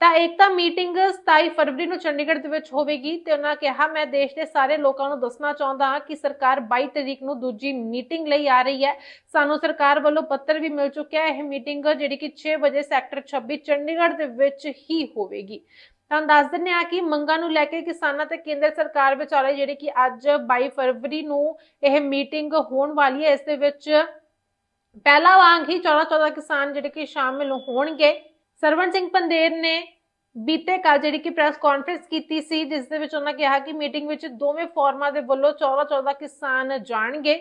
ਤਾਂ ਏਕਤਾ ਮੀਟਿੰਗ 27 ਫਰਵਰੀ ਨੂੰ ਚੰਡੀਗੜ੍ਹ ਦੇ ਵਿੱਚ ਹੋਵੇਗੀ ਤੇ ਉਹਨਾਂ ਕਿਹਾ, ਮੈਂ ਦੇਸ਼ ਦੇ ਸਾਰੇ ਲੋਕਾਂ ਨੂੰ ਦੱਸਣਾ ਚਾਹੁੰਦਾ ਹਾਂ ਕਿ ਸਰਕਾਰ 22 ਤਰੀਕ ਨੂੰ ਦੂਜੀ ਮੀਟਿੰਗ ਲਈ ਆ ਰਹੀ ਹੈ। ਸਾਨੂੰ ਸਰਕਾਰ ਵੱਲੋਂ ਪੱਤਰ ਵੀ ਮਿਲ ਚੁੱਕਿਆ ਹੈ। ਇਹ ਮੀਟਿੰਗ ਜਿਹੜੀ ਕਿ 6 ਵਜੇ ਸੈਕਟਰ 26 ਚੰਡੀਗੜ੍ਹ ਦੇ ਵਿੱਚ ਹੀ ਹੋਵੇਗੀ। ਤੁਹਾਨੂੰ ਦੱਸ ਦਿੰਦੇ ਆ ਕਿ ਮੰਗਾਂ ਨੂੰ ਲੈ ਕੇ ਕਿਸਾਨਾਂ ਤੇ ਕੇਂਦਰ ਸਰਕਾਰ ਵਿਚਾਲੇ ਜਿਹੜੀ ਕਿ ਅੱਜ 22 ਫਰਵਰੀ ਨੂੰ ਇਹ ਮੀਟਿੰਗ ਹੋਣ ਵਾਲੀ ਹੈ, ਇਸ ਦੇ ਵਿੱਚ ਪਹਿਲਾ ਵਾਂਗ ਹੀ 14 14 ਕਿਸਾਨ ਜਿਹੜੇ ਕਿ ਸ਼ਾਮਿਲ ਹੋਣਗੇ। ਸਰਵਣ ਸਿੰਘ ਪੰਦੇਰ ਨੇ ਬੀਤੇ ਕੱਲ ਜਿਹੜੀ ਕਿ ਪ੍ਰੈਸ ਕਾਨਫਰੰਸ ਕੀਤੀ ਸੀ, ਜਿਸ ਦੇ ਵਿੱਚ ਉਹਨਾਂ ਕਿਹਾ ਕਿ ਮੀਟਿੰਗ ਵਿੱਚ ਦੋਵੇਂ ਫੋਰਮਾਂ ਦੇ ਵੱਲੋਂ 14 14 ਕਿਸਾਨ ਜਾਣਗੇ।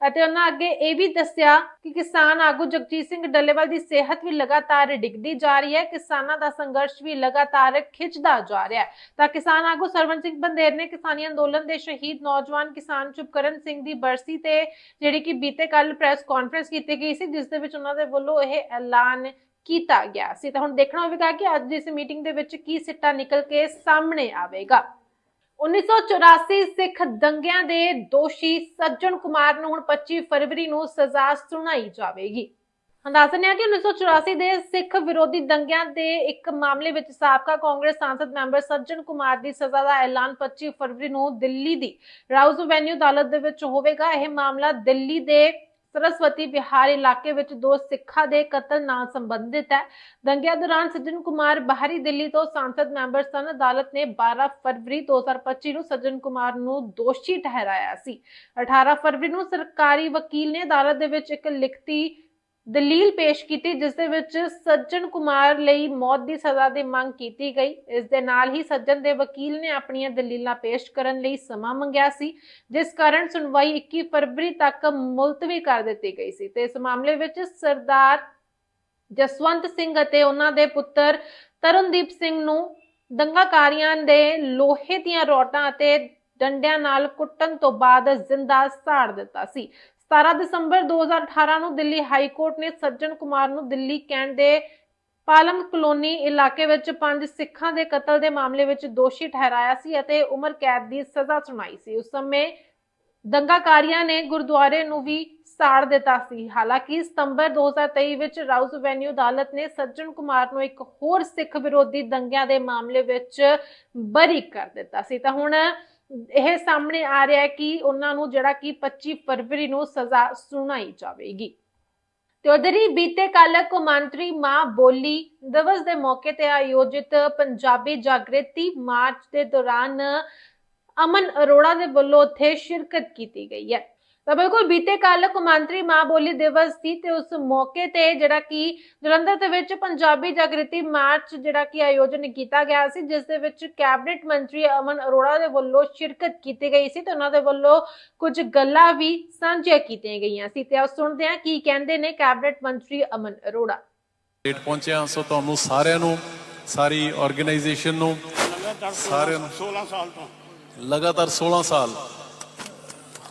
ਅਤੇ ਉਹਨਾਂ ਅੱਗੇ ਇਹ ਵੀ ਦੱਸਿਆ ਕਿ ਕਿਸਾਨ ਆਗੂ ਜਗਜੀਤ ਸਿੰਘ ਡੱਲੇਵਾਲ ਦੀ ਸਿਹਤ ਵੀ ਲਗਾਤਾਰ ਡਿੱਗਦੀ ਜਾ ਰਹੀ ਹੈ, ਕਿਸਾਨਾਂ ਦਾ ਸੰਘਰਸ਼ ਵੀ ਲਗਾਤਾਰ ਖਿੱਚਦਾ ਜਾ ਰਿਹਾ ਹੈ। ਤਾਂ ਕਿਸਾਨ ਆਗੂ ਸਰਵਨ ਸਿੰਘ ਬੰਦੇਰ ਨੇ ਕਿਸਾਨੀ ਅੰਦੋਲਨ ਦੇ ਸ਼ਹੀਦ ਨੌਜਵਾਨ ਕਿਸਾਨ ਚੁਪਕਰਨ ਸਿੰਘ ਦੀ ਬਰਸੀ ਤੇ ਜਿਹੜੀ ਕਿ ਬੀਤੇ ਕੱਲ ਪ੍ਰੈਸ ਕਾਨਫਰੰਸ ਕੀਤੀ ਗਈ ਸੀ, ਜਿਸ ਦੇ ਵਿੱਚ ਉਹਨਾਂ ਦੇ ਵੱਲੋਂ ਇਹ ਐਲਾਨ ਕੀਤਾ ਗਿਆ ਸੀ। ਤਾਂ ਹੁਣ ਦੇਖਣਾ ਹੋਵੇਗਾ ਕਿ ਅੱਜ ਦੀ ਇਸ ਮੀਟਿੰਗ ਦੇ ਵਿੱਚ ਕੀ ਸਿੱਟਾ ਨਿਕਲ ਕੇ ਸਾਹਮਣੇ ਆਵੇਗਾ। 1984 ਸਿੱਖ ਦੰਗਿਆਂ ਦੇ ਦੋਸ਼ੀ ਸੱਜਣ ਕੁਮਾਰ ਨੂੰ ਹੁਣ 25 ਫਰਵਰੀ ਨੂੰ ਸਜ਼ਾ ਸੁਣਾਈ ਜਾਵੇਗੀ। ਅੰਦਾਜ਼ਨ ਹੈ ਕਿ 1984 ਦੇ ਸਿੱਖ ਵਿਰੋਧੀ ਦੰਗਿਆਂ ਦੇ ਇੱਕ ਮਾਮਲੇ ਵਿੱਚ ਸਾਬਕਾ ਕਾਂਗਰਸ ਸਾਂਸਦ ਮੈਂਬਰ ਸੱਜਣ ਕੁਮਾਰ ਦੀ ਸਜ਼ਾ ਦਾ ਐਲਾਨ 25 ਫਰਵਰੀ ਨੂੰ ਦਿੱਲੀ ਦੀ ਰਾਉਜ਼ ਵੈਨਿਊ ਅਦਾਲਤ ਦੇ ਵਿੱਚ ਹੋਵੇਗਾ। ਇਹ ਮਾਮਲਾ ਦਿੱਲੀ ਦੇ ਸਰਸਵਤੀ ਵਿਹਾਰ ਇਲਾਕੇ ਵਿੱਚ ਦੋ ਸਿੱਖਾਂ ਦੇ ਕਤਲ ਨਾਲ ਸੰਬੰਧਿਤ ਹੈ। ਦੰਗਿਆਂ ਦੌਰਾਨ ਸੱਜਣ ਕੁਮਾਰ ਬਾਹਰੀ ਦਿੱਲੀ ਤੋਂ ਸੰਸਦ ਮੈਂਬਰ ਸਨ। ਅਦਾਲਤ ਨੇ 12 ਫਰਵਰੀ 2025 ਨੂੰ ਸੱਜਣ ਕੁਮਾਰ ਨੂੰ ਦੋਸ਼ੀ ਠਹਿਰਾਇਆ ਸੀ। 18 ਫਰਵਰੀ ਨੂੰ ਸਰਕਾਰੀ ਵਕੀਲ ਨੇ ਅਦਾਲਤ ਦੇ ਵਿੱਚ ਇੱਕ ਲਿਖਤੀ ਦਲੀਲ ਪੇਸ਼ ਕੀਤੀ, ਜਿਸ ਦੇ ਵਿੱਚ ਸੱਜਣ ਕੁਮਾਰ ਲਈ ਮੌਤ ਦੀ ਸਜ਼ਾ ਦੀ ਮੰਗ ਕੀਤੀ ਗਈ। ਇਸ ਦੇ ਨਾਲ ਹੀ ਸੱਜਣ ਦੇ ਵਕੀਲ ਨੇ ਆਪਣੀਆਂ ਦਲੀਲਾਂ ਪੇਸ਼ ਕਰਨ ਲਈ ਸਮਾਂ ਮੰਗਿਆ ਸੀ, ਜਿਸ ਕਾਰਨ ਸੁਣਵਾਈ 21 ਫਰਵਰੀ ਤੱਕ ਮੁਲਤਵੀ ਕਰ ਦਿੱਤੀ ਗਈ ਸੀ। ਤੇ ਇਸ ਮਾਮਲੇ ਵਿੱਚ ਸਰਦਾਰ ਜਸਵੰਤ ਸਿੰਘ ਅਤੇ ਉਹਨਾਂ ਦੇ ਪੁੱਤਰ ਤਰਨਦੀਪ ਸਿੰਘ ਨੂੰ ਦੰਗਾਕਾਰੀਆਂ ਦੇ ਲੋਹੇ ਦੀਆਂ ਰੋਟਾਂ ਅਤੇ ਡੰਡਿਆਂ ਨਾਲ ਕੁੱਟਣ ਤੋਂ ਬਾਅਦ ਜ਼ਿੰਦਾ ਸਾੜ ਦਿੱਤਾ ਸੀ। 17 ਦਸੰਬਰ 2018 ਨੂੰ ਦਿੱਲੀ ਹਾਈ ਕੋਰਟ ਨੇ ਸੱਜਣ ਕੁਮਾਰ ਨੂੰ ਦਿੱਲੀ ਕੈਂਟ ਦੇ ਪਾਲਮ ਕਲੋਨੀ ਇਲਾਕੇ ਵਿੱਚ ਪੰਜ ਸਿੱਖਾਂ ਦੇ ਕਤਲ ਦੇ ਮਾਮਲੇ ਵਿੱਚ ਦੋਸ਼ੀ ਠਹਿਰਾਇਆ ਸੀ ਅਤੇ ਉਮਰ ਕੈਦ ਦੀ ਸਜ਼ਾ ਸੁਣਾਈ ਸੀ। ਉਸ ਸਮੇਂ ਦੰਗਾਕਾਰੀਆਂ ਨੇ ਗੁਰਦੁਆਰੇ ਨੂੰ ਵੀ ਸਾੜ ਦਿੱਤਾ ਸੀ। ਹਾਲਾਂਕਿ ਸਤੰਬਰ 2023 ਵਿੱਚ ਰਾਉਸ ਵੈਨਿਊ ਅਦਾਲਤ ਨੇ ਸੱਜਣ ਕੁਮਾਰ ਨੂੰ ਇੱਕ ਹੋਰ ਸਿੱਖ ਵਿਰੋਧੀ ਦੰਗਿਆਂ ਦੇ ਮਾਮਲੇ ਵਿੱਚ ਬਰੀ ਕਰ ਦਿੱਤਾ ਸੀ। ਤਾਂ ਹੁਣ ਇਹ ਸਾਹਮਣੇ ਆ ਰਿਹਾ ਹੈ ਕਿ ਉਹਨਾਂ ਨੂੰ ਜਿਹੜਾ ਕਿ 25 ਫਰਵਰੀ ਨੂੰ ਸਜ਼ਾ ਸੁਣਾਈ ਜਾਵੇਗੀ। ਤੇ ਉਧਰ ਹੀ ਬੀਤੇ ਕੱਲ ਕੌਮਾਂਤਰੀ ਮਾਂ ਬੋਲੀ ਦਿਵਸ ਦੇ ਮੌਕੇ ਤੇ ਆਯੋਜਿਤ ਪੰਜਾਬੀ ਜਾਗ੍ਰਿਤੀ ਮਾਰਚ ਦੇ ਦੌਰਾਨ ਅਮਨ ਅਰੋੜਾ ਦੇ ਵੱਲੋਂ ਉੱਥੇ ਸ਼ਿਰਕਤ ਕੀਤੀ ਗਈ ਹੈ। ਤਾਂ ਬਿਲਕੁਲ ਬੀਤੇ ਕੱਲ ਕੌਮਾਂਤਰੀ ਮਾਂ ਬੋਲੀ ਦਿਵਸ ਸੀ ਤੇ ਉਸ ਮੌਕੇ ਤੇ ਜਿਹੜਾ ਕਿ ਜਲੰਧਰ ਦੇ ਵਿੱਚ ਪੰਜਾਬੀ ਜਾਗ੍ਰਿਤੀ ਮਾਰਚ ਜਿਹੜਾ ਕਿ ਆਯੋਜਨ ਕੀਤਾ ਗਿਆ ਸੀ ਜਿਸ ਦੇ ਵਿੱਚ ਕੈਬਨਿਟ ਮੰਤਰੀ ਅਮਨ ਅਰੋੜਾ ਦੇ ਵੱਲੋਂ ਸ਼ਿਰਕਤ ਕੀਤੀ ਗਈ ਸੀ ਤੇ ਉਹਨਾਂ ਦੇ ਵੱਲੋਂ ਕੁਝ ਗੱਲਾਂ ਵੀ ਸਾਂਝੀਆਂ ਕੀਤੀਆਂ ਗਈਆਂ ਸੀ ਤੇ ਆਓ ਸੁਣਦੇ ਹਾਂ ਕੀ ਕਹਿੰਦੇ ਨੇ ਕੈਬਨਿਟ ਮੰਤਰੀ ਅਮਨ ਅਰੋੜਾ। ਲੇਟ ਪਹੁੰਚਿਆ ਸੋ ਤੁਹਾਨੂੰ ਸਾਰਿਆਂ ਨੂੰ ਸਾਰੀ ਆਰਗੇਨਾਈਜੇਸ਼ਨ ਨੂੰ ਸਾਰਿਆਂ ਨੂੰ 16 ਸਾਲ ਤੋਂ। ਲਗਾਤਾਰ 16 ਸਾਲ।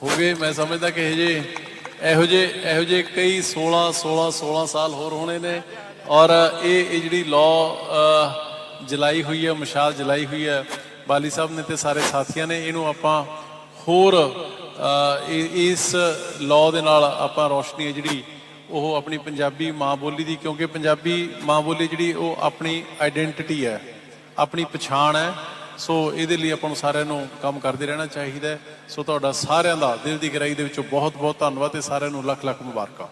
ਹੋ ਗਏ। ਮੈਂ ਸਮਝਦਾ ਕਿ ਇਹ ਜੇ ਇਹੋ ਜੇ ਇਹੋ ਜੇ ਕਈ 16 16 16 ਸਾਲ ਹੋਰ ਹੋਣੇ ਨੇ। ਔਰ ਇਹ ਇਹ ਜਿਹੜੀ ਲਾਅ ਜਲਾਈ ਹੋਈ ਹੈ, ਮਸ਼ਾਲ ਜਲਾਈ ਹੋਈ ਹੈ, ਬਾਲੀ ਸਾਹਿਬ ਨੇ ਤੇ ਸਾਰੇ ਸਾਥੀਆਂ ਨੇ, ਇਹਨੂੰ ਆਪਾਂ ਹੋਰ ਇਸ ਲਾਅ ਦੇ ਨਾਲ ਆਪਾਂ ਰੋਸ਼ਨੀ ਹੈ ਜਿਹੜੀ, ਉਹ ਆਪਣੀ ਪੰਜਾਬੀ ਮਾਂ ਬੋਲੀ ਦੀ, ਕਿਉਂਕਿ ਪੰਜਾਬੀ ਮਾਂ ਬੋਲੀ ਜਿਹੜੀ, ਉਹ ਆਪਣੀ ਆਇਡੈਂਟੀਟੀ ਹੈ, ਆਪਣੀ ਪਛਾਣ ਹੈ। ਸੋ ਇਹਦੇ ਲਈ ਆਪਾਂ ਨੂੰ ਸਾਰਿਆਂ ਨੂੰ ਕੰਮ ਕਰਦੇ ਰਹਿਣਾ ਚਾਹੀਦਾ ਸੋ ਤੁਹਾਡਾ ਸਾਰਿਆਂ ਦਾ ਦਿਲ ਦੀ ਗਹਿਰਾਈ ਦੇ ਵਿੱਚੋਂ ਬਹੁਤ ਬਹੁਤ ਧੰਨਵਾਦ ਤੇ ਸਾਰਿਆਂ ਨੂੰ ਲੱਖ ਲੱਖ ਮੁਬਾਰਕਾਂ।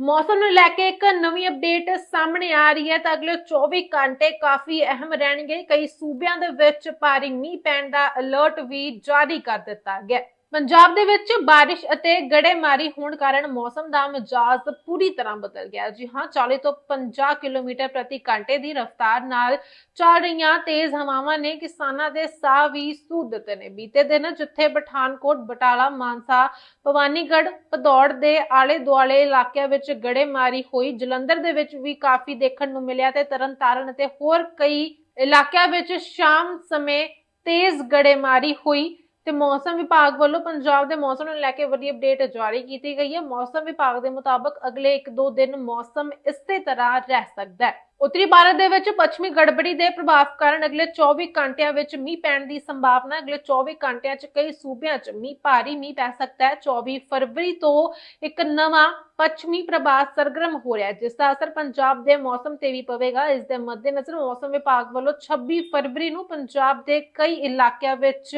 ਮੌਸਮ ਨੂੰ ਲੈ ਕੇ ਇੱਕ ਨਵੀਂ ਅਪਡੇਟ ਸਾਹਮਣੇ ਆ ਰਹੀ ਹੈ ਤਾਂ ਅਗਲੇ 24 ਘੰਟੇ ਕਾਫੀ ਅਹਿਮ ਰਹਿਣਗੇ। ਕਈ ਸੂਬਿਆਂ ਦੇ ਵਿੱਚ ਭਾਰੀ ਮੀਂਹ ਪੈਣ ਦਾ ਅਲਰਟ ਵੀ ਜਾਰੀ ਕਰ ਦਿੱਤਾ ਗਿਆ ਪੰਜਾਬ ਦੇ ਵਿੱਚ ਬਾਰਿਸ਼ ਅਤੇ ਗੜੇਮਾਰੀ ਹੋਣ ਕਾਰਨ ਮੌਸਮ ਦਾ ਮਿਜਾਜ਼ ਪੂਰੀ ਤਰ੍ਹਾਂ ਬਦਲ ਗਿਆ ਜੀ ਹਾਂ 40 ਤੋਂ 50 ਕਿਲੋਮੀਟਰ ਪ੍ਰਤੀ ਘੰਟੇ ਦੀ ਰਫ਼ਤਾਰ ਨਾਲ ਚੱਲ ਰਹੀਆਂ ਤੇਜ਼ ਹਵਾਵਾਂ ਨੇ ਕਿਸਾਨਾਂ ਦੇ ਸਾਹ ਵੀ ਸੂਹ ਦਿੱਤੇ ਨੇ। ਬੀਤੇ ਦਿਨ ਜਿੱਥੇ ਪਠਾਨਕੋਟ, ਬਟਾਲਾ, ਮਾਨਸਾ, ਭਵਾਨੀਗੜ੍ਹ, ਭਦੌੜ ਦੇ ਆਲੇ ਦੁਆਲੇ ਇਲਾਕਿਆਂ ਵਿੱਚ ਗੜੇਮਾਰੀ ਹੋਈ, ਜਲੰਧਰ ਦੇ ਵਿੱਚ ਵੀ ਕਾਫੀ ਦੇਖਣ ਨੂੰ ਮਿਲਿਆ ਤੇ ਤਰਨਤਾਰਨ ਅਤੇ ਹੋਰ ਕਈ ਇਲਾਕਿਆਂ ਵਿੱਚ ਸ਼ਾਮ ਸਮੇਂ ਤੇਜ਼ ਗੜੇਮਾਰੀ ਹੋਈ। ਤੇ ਮੌਸਮ ਵਿਭਾਗ ਵੱਲੋਂ ਪੰਜਾਬ ਦੇ ਮੌਸਮ ਨੂੰ ਲੈ ਕੇ ਵੱਡੀ ਅਪਡੇਟ ਜਾਰੀ ਕੀਤੀ ਗਈ ਹੈ। ਮੌਸਮ ਵਿਭਾਗ ਦੇ ਮੁਤਾਬਕ ਅਗਲੇ 1-2 ਦਿਨ ਮੌਸਮ ਇਸੇ ਤਰ੍ਹਾਂ ਰਹਿ ਸਕਦਾ ਹੈ। ਉੱਤਰੀ ਭਾਰਤ ਦੇ ਵਿੱਚ ਪੱਛਮੀ ਗੜਬੜੀ ਦੇ ਪ੍ਰਭਾਵ ਕਾਰਨ ਅਗਲੇ 24 ਘੰਟਿਆਂ ਵਿੱਚ ਮੀਂਹ ਪੈਣ ਦੀ ਸੰਭਾਵਨਾ, ਅਗਲੇ 24 ਘੰਟਿਆਂ 'ਚ ਕਈ ਸੂਬਿਆਂ 'ਚ ਮੀਂਹ, ਭਾਰੀ ਮੀਂਹ ਪੈ ਸਕਦਾ ਹੈ। 24 ਫਰਵਰੀ ਤੋਂ ਇੱਕ ਨਵਾਂ ਪੱਛਮੀ ਪ੍ਰਭਾਵ ਸਰਗਰਮ ਹੋ ਰਿਹਾ ਹੈ, ਜਿਸ ਦਾ ਅਸਰ ਪੰਜਾਬ ਦੇ ਮੌਸਮ ਤੇ ਵੀ ਪਵੇਗਾ। ਇਸ ਦੇ ਮੱਦੇਨਜ਼ਰ ਮੌਸਮ ਵਿਭਾਗ ਵੱਲੋਂ 26 ਫਰਵਰੀ ਨੂੰ ਪੰਜਾਬ ਦੇ ਕਈ ਇਲਾਕਿਆਂ ਵਿੱਚ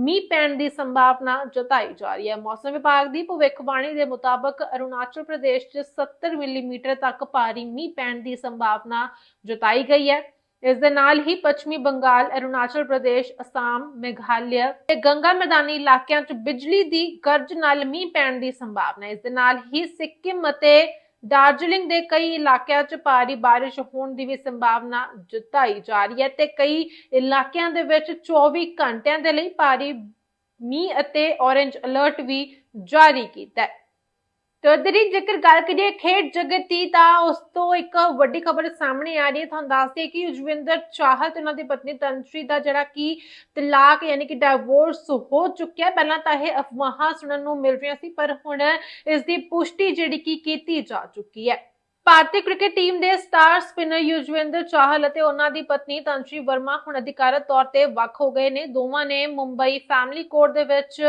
ਮੀਂਹ ਪੈਣ ਦੀ ਸੰਭਾਵਨਾ ਜਤਾਈ ਜਾ ਰਹੀ ਹੈ। ਮੌਸਮ ਵਿਭਾਗ ਦੀ ਭਵਿੱਖਬਾਣੀ ਦੇ ਮੁਤਾਬਕ ਅਰੁਣਾਚਲ ਪ੍ਰਦੇਸ਼ 'ਚ 70 ਮਿਲੀਮੀਟਰ ਤੱਕ ਭਾਰੀ ਮੀਂਹ ਪੈਣ ਦੀ ਸੰਭਾਵਨਾ ਜਤਾਈ ਗਈ ਹੈ। ਇਸ ਦੇ ਨਾਲ ਹੀ ਪੱਛਮੀ ਬੰਗਾਲ, ਅਰੁਣਾਚਲ ਪ੍ਰਦੇਸ਼, ਅਸਾਮ, ਮੇਘਾਲਿਆ ਤੇ ਗੰਗਾ ਮੈਦਾਨੀ ਇਲਾਕਿਆਂ 'ਚ ਬਿਜਲੀ ਦੀ ਗਰਜ ਨਾਲ ਮੀਂਹ ਪੈਣ ਦੀ ਸੰਭਾਵਨਾ ਹੈ। ਇਸ ਦੇ ਨਾਲ ਹੀ ਸਿੱਕਿਮ ਅਤੇ ਦਾਰਜਲਿੰਗ ਦੇ ਕਈ ਇਲਾਕਿਆਂ 'ਚ ਭਾਰੀ ਬਾਰਿਸ਼ ਹੋਣ ਦੀ ਵੀ ਸੰਭਾਵਨਾ ਜਤਾਈ ਜਾ ਰਹੀ ਹੈ ਤੇ ਕਈ ਇਲਾਕਿਆਂ ਦੇ ਵਿੱਚ 24 ਘੰਟਿਆਂ ਦੇ ਲਈ ਭਾਰੀ ਮੀਂਹ ਅਤੇ ਔਰੇਂਜ ਅਲਰਟ ਵੀ ਜਾਰੀ ਕੀਤਾ ਹੈ। ਤੇ ਉਧਰ ਜੇਕਰ ਗੱਲ ਕਰੀਏ ਖੇਡ ਜਗਤ ਦੀ, ਤਾਂ ਉਸ ਤੋਂ ਇੱਕ ਵੱਡੀ ਖਬਰ ਸਾਹਮਣੇ ਆ ਰਹੀ ਹੈ। ਤੁਹਾਨੂੰ ਦੱਸ ਦਈਏ ਕਿ ਯੁਜਵਿੰਦਰ ਚਾਹਲ ਤੇ ਉਹਨਾਂ ਦੀ ਪਤਨੀ ਤਨਸ਼ਰੀ ਦਾ ਜਿਹੜਾ ਕਿ ਤਲਾਕ ਯਾਨੀ ਕਿ ਡਿਵੋਰਸ ਹੋ ਚੁੱਕਿਆ ਪਹਿਲਾਂ ਤਾਂ ਇਹ ਅਫਵਾਹਾਂ ਸੁਣਨ ਨੂੰ ਮਿਲ ਰਹੀਆਂ ਸੀ, ਪਰ ਹੁਣ ਇਸ ਦੀ ਪੁਸ਼ਟੀ ਜਿਹੜੀ ਕਿ ਕੀਤੀ ਜਾ ਚੁੱਕੀ ਹੈ। ਭਾਰਤੀ ਕ੍ਰਿਕਟ ਟੀਮ ਦੇ ਸਟਾਰ ਸਪਿਨਰ ਯੁਜਵਿੰਦਰ ਚਾਹਲ ਅਤੇ ਉਹਨਾਂ ਦੀ ਪਤਨੀ ਤਨਸ਼ੀ ਵਰਮਾ ਹੁਣ ਅਧਿਕਾਰਤ ਤੌਰ ਤੇ ਵੱਖ ਹੋ ਗਏ ਨੇ। ਦੋਵਾਂ ਨੇ ਮੁੰਬਈ ਫੈਮਿਲੀ ਕੋਰਟ ਦੇ ਵਿੱਚ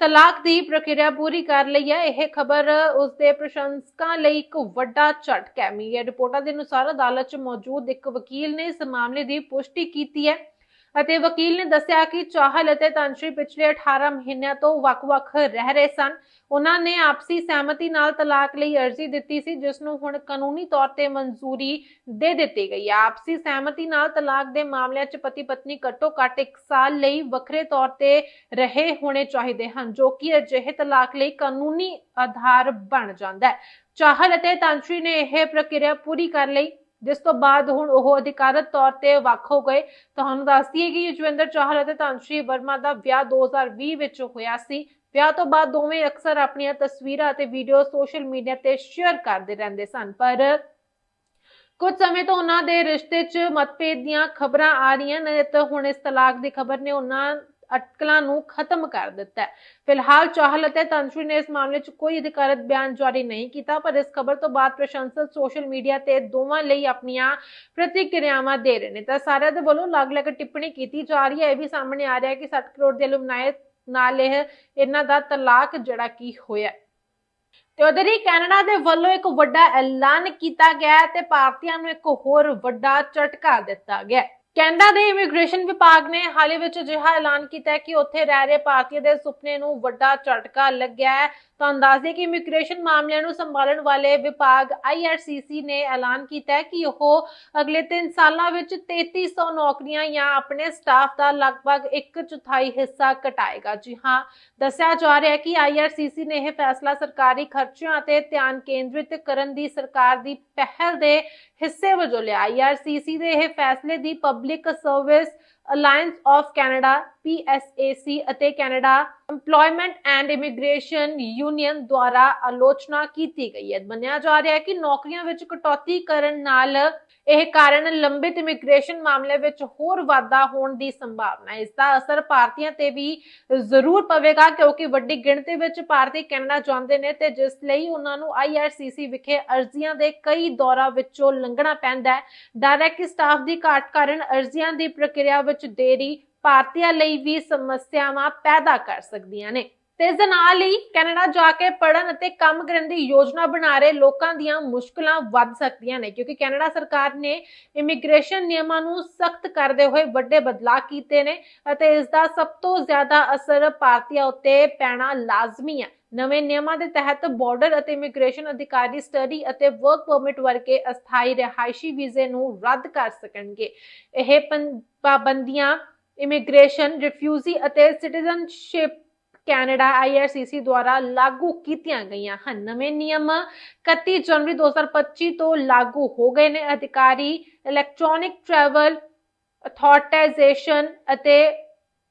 ਤਲਾਕ ਦੀ ਪ੍ਰਕਿਰਿਆ ਪੂਰੀ ਕਰ ਲਈ ਹੈ। ਇਹ ਖਬਰ ਉਸ ਦੇ ਪ੍ਰਸ਼ੰਸਕਾਂ ਲਈ ਇੱਕ ਵੱਡਾ ਝਟਕਾ ਹੈ। ਮੀਡੀਆ ਰਿਪੋਰਟਾਂ ਦੇ ਅਨੁਸਾਰ ਅਦਾਲਤ 'ਚ ਮੌਜੂਦ ਇੱਕ ਵਕੀਲ ਨੇ ਇਸ ਮਾਮਲੇ ਦੀ ਪੁਸ਼ਟੀ ਕੀਤੀ ਹੈ। ਅਤੇ ਵਕੀਲ ਨੇ ਦੱਸਿਆ ਕਿ ਚਾਹਲ ਅਤੇ ਤਨਸ਼ੀ ਪਿਛਲੇ 18 ਮਹੀਨਿਆਂ ਤੋਂ ਵੱਖ-ਵੱਖ ਰਹਿ ਰਹੇ ਸਨ। ਉਹਨਾਂ ਨੇ ਆਪਸੀ ਸਹਿਮਤੀ ਨਾਲ ਤਲਾਕ ਲਈ ਅਰਜ਼ੀ ਦਿੱਤੀ ਸੀ, ਜਿਸ ਨੂੰ ਹੁਣ ਕਾਨੂੰਨੀ ਤੌਰ ਤੇ ਮਨਜ਼ੂਰੀ ਦੇ ਦਿੱਤੀ ਗਈ ਹੈ। ਆਪਸੀ ਸਹਿਮਤੀ ਨਾਲ ਤਲਾਕ ਦੇ ਮਾਮਲਿਆਂ 'ਚ ਪਤੀ ਪਤਨੀ ਘੱਟੋ-ਘੱਟ 1 ਸਾਲ ਲਈ ਵੱਖਰੇ ਤੌਰ ਤੇ ਰਹੇ ਹੋਣੇ ਚਾਹੀਦੇ ਹਨ, ਜੋ ਕਿ ਅਜਿਹੇ ਤਲਾਕ ਲਈ ਕਾਨੂੰਨੀ ਆਧਾਰ ਬਣ ਜਾਂਦਾ ਹੈ। ਚਾਹਲ ਅਤੇ ਤਨਸ਼ੀ ਨੇ ਇਹ ਪ੍ਰਕਿਰਿਆ ਪੂਰੀ ਕਰ ਲਈ ਜਿਸ ਤੋਂ ਬਾਅਦ ਹੁਣ ਉਹ ਅਧਿਕਾਰਤ ਤੌਰ ਤੇ ਵੱਖ ਹੋ ਗਏ। ਤੁਹਾਨੂੰ ਦੱਸ ਦਈਏ ਕਿ ਯੁਜਵਿੰਦਰ ਚਾਹਲ ਅਤੇ ਤਨਸ਼ੀ ਵਰਮਾ ਦਾ ਵਿਆਹ 2020 ਵਿੱਚ ਹੋਇਆ ਸੀ। ਵਿਆਹ ਤੋਂ ਬਾਅਦ ਦੋਵੇਂ ਅਕਸਰ ਆਪਣੀਆਂ ਤਸਵੀਰਾਂ ਅਤੇ ਵੀਡੀਓ ਸੋਸ਼ਲ ਮੀਡੀਆ ਤੇ ਸ਼ੇਅਰ ਕਰਦੇ ਰਹਿੰਦੇ ਸਨ। ਪਰ ਕੁਝ ਸਮੇਂ ਤੋਂ ਉਹਨਾਂ ਦੇ ਰਿਸ਼ਤੇ 'ਚ ਮਤਭੇਦ ਦੀਆਂ ਖਬਰਾਂ ਆ ਰਹੀਆਂ ਨੇ ਤੇ ਹੁਣ ਇਸ ਤਲਾਕ ਦੀ ਖਬਰ ਨੇ ਉਹਨਾਂ ਅਟਕਲਾਂ ਨੂੰ ਖਤਮ ਕਰ ਦਿੱਤਾ ਹੈ। ਫਿਲਹਾਲ ਚਾਹਲ ਅਤੇ ਤਨਸ਼ਰੀ ਨੇ ਇਸ ਮਾਮਲੇ 'ਚ ਕੋਈ ਅਧਿਕਾਰਤ ਬਿਆਨ ਜਾਰੀ ਨਹੀਂ ਕੀਤਾ, ਪਰ ਇਸ ਖਬਰ ਤੋਂ ਬਾਅਦ ਪ੍ਰਸ਼ੰਸਕ ਸੋਸ਼ਲ ਮੀਡੀਆ ਤੇ ਦੋਵਾਂ ਲਈ ਆਪਣੀਆਂ ਪ੍ਰਤੀਕਿਰਿਆਵਾਂ ਦੇ ਰਹੇ ਨੇ। ਤਾਂ ਸਾਰਿਆਂ ਦੇ ਵੱਲੋਂ ਅਲੱਗ-ਅਲੱਗ ਟਿੱਪਣੀ ਕੀਤੀ ਜਾ ਰਹੀ ਹੈ। ਇਹ ਵੀ ਸਾਹਮਣੇ ਆ ਰਿਹਾ ਹੈ ਕਿ 60 ਕਰੋੜ ਦੇ ਲੁਮਨਾਇਤ ਨਾਲ ਇਹ, ਇਹਨਾਂ ਦਾ ਤਲਾਕ ਜਿਹੜਾ ਕੀ ਹੋਇਆ ਤੇ ਉਧਰ ਹੀ ਕੈਨੇਡਾ ਦੇ ਵੱਲੋਂ ਇੱਕ ਵੱਡਾ ਐਲਾਨ ਕੀਤਾ ਗਿਆ ਤੇ ਭਾਰਤੀਆਂ ਨੂੰ ਇੱਕ ਹੋਰ ਵੱਡਾ ਝਟਕਾ ਦਿੱਤਾ ਗਿਆ ਕੈਨੇਡਾ ਦੇ ਇਮੀਗ੍ਰੇਸ਼ਨ ਵਿਭਾਗ ਨੇ ਹਾਲੇ ਹੀ ਵਿੱਚ ਅਜਿਹਾ ਐਲਾਨ ਕੀਤਾ ਹੈ ਕਿ ਉੱਥੇ ਰਹਿ ਰਹੇ ਭਾਰਤੀਆਂ ਦੇ ਸੁਪਨੇ ਨੂੰ ਵੱਡਾ ਝਟਕਾ ਲੱਗਿਆ ਹੈ। ਤਾਂ ਅੰਦਾਜ਼ੇ ਕਿ ਇਮੀਗ੍ਰੇਸ਼ਨ ਮਾਮਲਿਆਂ ਨੂੰ ਸੰਭਾਲਣ ਵਾਲੇ ਵਿਭਾਗ IRCC ਨੇ ਐਲਾਨ ਕੀਤਾ ਹੈ ਕਿ ਉਹ ਅਗਲੇ 3 ਸਾਲਾਂ ਵਿੱਚ 3300 ਨੌਕਰੀਆਂ ਜਾਂ ਆਪਣੇ ਸਟਾਫ ਦਾ ਲਗਭਗ 1 ਚੌਥਾਈ ਹਿੱਸਾ ਘਟਾਏਗਾ ਜੀ ਹਾਂ, ਦੱਸਿਆ ਜਾ ਰਿਹਾ ਹੈ ਕਿ IRCC ਨੇ ਇਹ ਫੈਸਲਾ ਸਰਕਾਰੀ ਖਰਚਿਆਂ ਅਤੇ ਧਿਆਨ ਕੇਂਦਰਿਤ ਕਰਨ ਦੀ ਸਰਕਾਰ ਦੀ ਪਹਿਲ ਦੇ ਹਿੱਸੇ ਵਜੋਂ ਲਿਆ IRCC ਦੇ ਇਹ ਫੈਸਲੇ ਦੀ public service alliance of Canada PSAC ਅਤੇ Canada EMPLOYMENT and immigration union ਦੁਆਰਾ ਆਲੋਚਨਾ ਕੀਤੀ ਗਈ ਹੈ। ਮੰਨਿਆ ਜਾ ਰਿਹਾ ਹੈ ਕਿ ਨੌਕਰੀਆਂ ਵਿੱਚ ਕਟੌਤੀ ਕਰਨ ਨਾਲ ਇਹ ਕਾਰਨ ਲੰਬਿਤ ਇਮੀਗ੍ਰੇਸ਼ਨ ਮਾਮਲੇ ਵਿੱਚ ਹੋਰ ਵਾਧਾ ਹੋਣ ਦੀ ਸੰਭਾਵਨਾ ਹੈ। ਇਸ ਦਾ ਅਸਰ ਭਾਰਤੀਆਂ ਤੇ ਵੀ ਜ਼ਰੂਰ ਪਵੇਗਾ ਕਿਉਂਕਿ ਵੱਡੀ ਗਿਣਤੀ ਵਿੱਚ ਭਾਰਤੀ ਕੈਨੇਡਾ ਜਾਂਦੇ ਨੇ ਤੇ ਜਿਸ ਲਈ ਉਹਨਾਂ ਨੂੰ IRCC ਵਿਖੇ ਅਰਜ਼ੀਆਂ ਦੇ ਕਈ ਦੌਰਾਂ ਵਿੱਚੋਂ ਲੰਘਣਾ ਪੈਂਦਾ ਹੈ। ਡਾਇਰੈਕਟ ਸਟਾਫ ਦੀ ਘਾਟ ਕਾਰਨ ਅਰਜ਼ੀਆਂ ਦੀ ਪ੍ਰਕਿਰਿਆ ਵਿੱਚ ਦੇਰੀ ਭਾਰਤੀਆਂ ਲਈ ਵੀ ਸਮੱਸਿਆਵਾਂ ਪੈਦਾ ਕਰ ਸਕਦੀਆਂ ਨੇ। ਤੇ ਇਸ ਦੇ ਨਾਲ ਹੀ ਕੈਨੇਡਾ ਜਾ ਕੇ ਪੜਨ ਅਤੇ ਕੰਮ ਕਰਨ ਦੀ ਯੋਜਨਾ ਬਣਾ ਰਹੇ ਲੋਕਾਂ ਦੀਆਂ ਮੁਸ਼ਕਲਾਂ ਵੱਧ ਸਕਦੀਆਂ ਨੇ, ਕਿਉਂਕਿ ਕੈਨੇਡਾ ਸਰਕਾਰ ਨੇ ਇਮੀਗ੍ਰੇਸ਼ਨ ਨਿਯਮਾਂ ਨੂੰ ਸਖਤ ਕਰਦੇ ਹੋਏ ਵੱਡੇ ਬਦਲਾਅ ਕੀਤੇ ਨੇ ਅਤੇ ਇਸ ਦਾ ਸਭ ਤੋਂ ਜ਼ਿਆਦਾ ਅਸਰ ਭਾਰਤੀਆਂ ਉੱਤੇ ਪੈਣਾ ਲਾਜ਼ਮੀ ਹੈ ਨਵੇਂ ਨਿਯਮਾਂ ਦੇ ਤਹਿਤ ਬਾਰਡਰ ਅਤੇ ਇਮੀਗ੍ਰੇਸ਼ਨ ਅਧਿਕਾਰੀ ਸਟੱਡੀ ਅਤੇ ਵਰਕ ਪਰਮਿਟ ਵਰਗੇ ਅਸਥਾਈ ਰਿਹਾਇਸ਼ੀ ਵੀਜ਼ੇ ਨੂੰ ਰੱਦ ਕਰ ਸਕਣਗੇ। ਇਹ ਪਾਬੰਦੀਆਂ ਇਮੀਗ੍ਰੇਸ਼ਨ ਰਿਫਿਊਜੀ ਅਤੇ ਸਿਟੀਜ਼ਨਸ਼ਿਪ ਕੈਨੇਡਾ IRCC ਦੁਆਰਾ ਲਾਗੂ ਕੀਤੀਆਂ ਗਈਆਂ ਹਨ। ਨਵੇਂ ਨਿਯਮ 31 ਜਨਵਰੀ 2025 ਤੋਂ ਲਾਗੂ ਹੋ ਗਏ ਨੇ। ਅਧਿਕਾਰੀ ਇਲੈਕਟ੍ਰੋਨਿਕ ਟਰੈਵਲ ਅਥਾਰਟਾਈਜੇਸ਼ਨ ਅਤੇ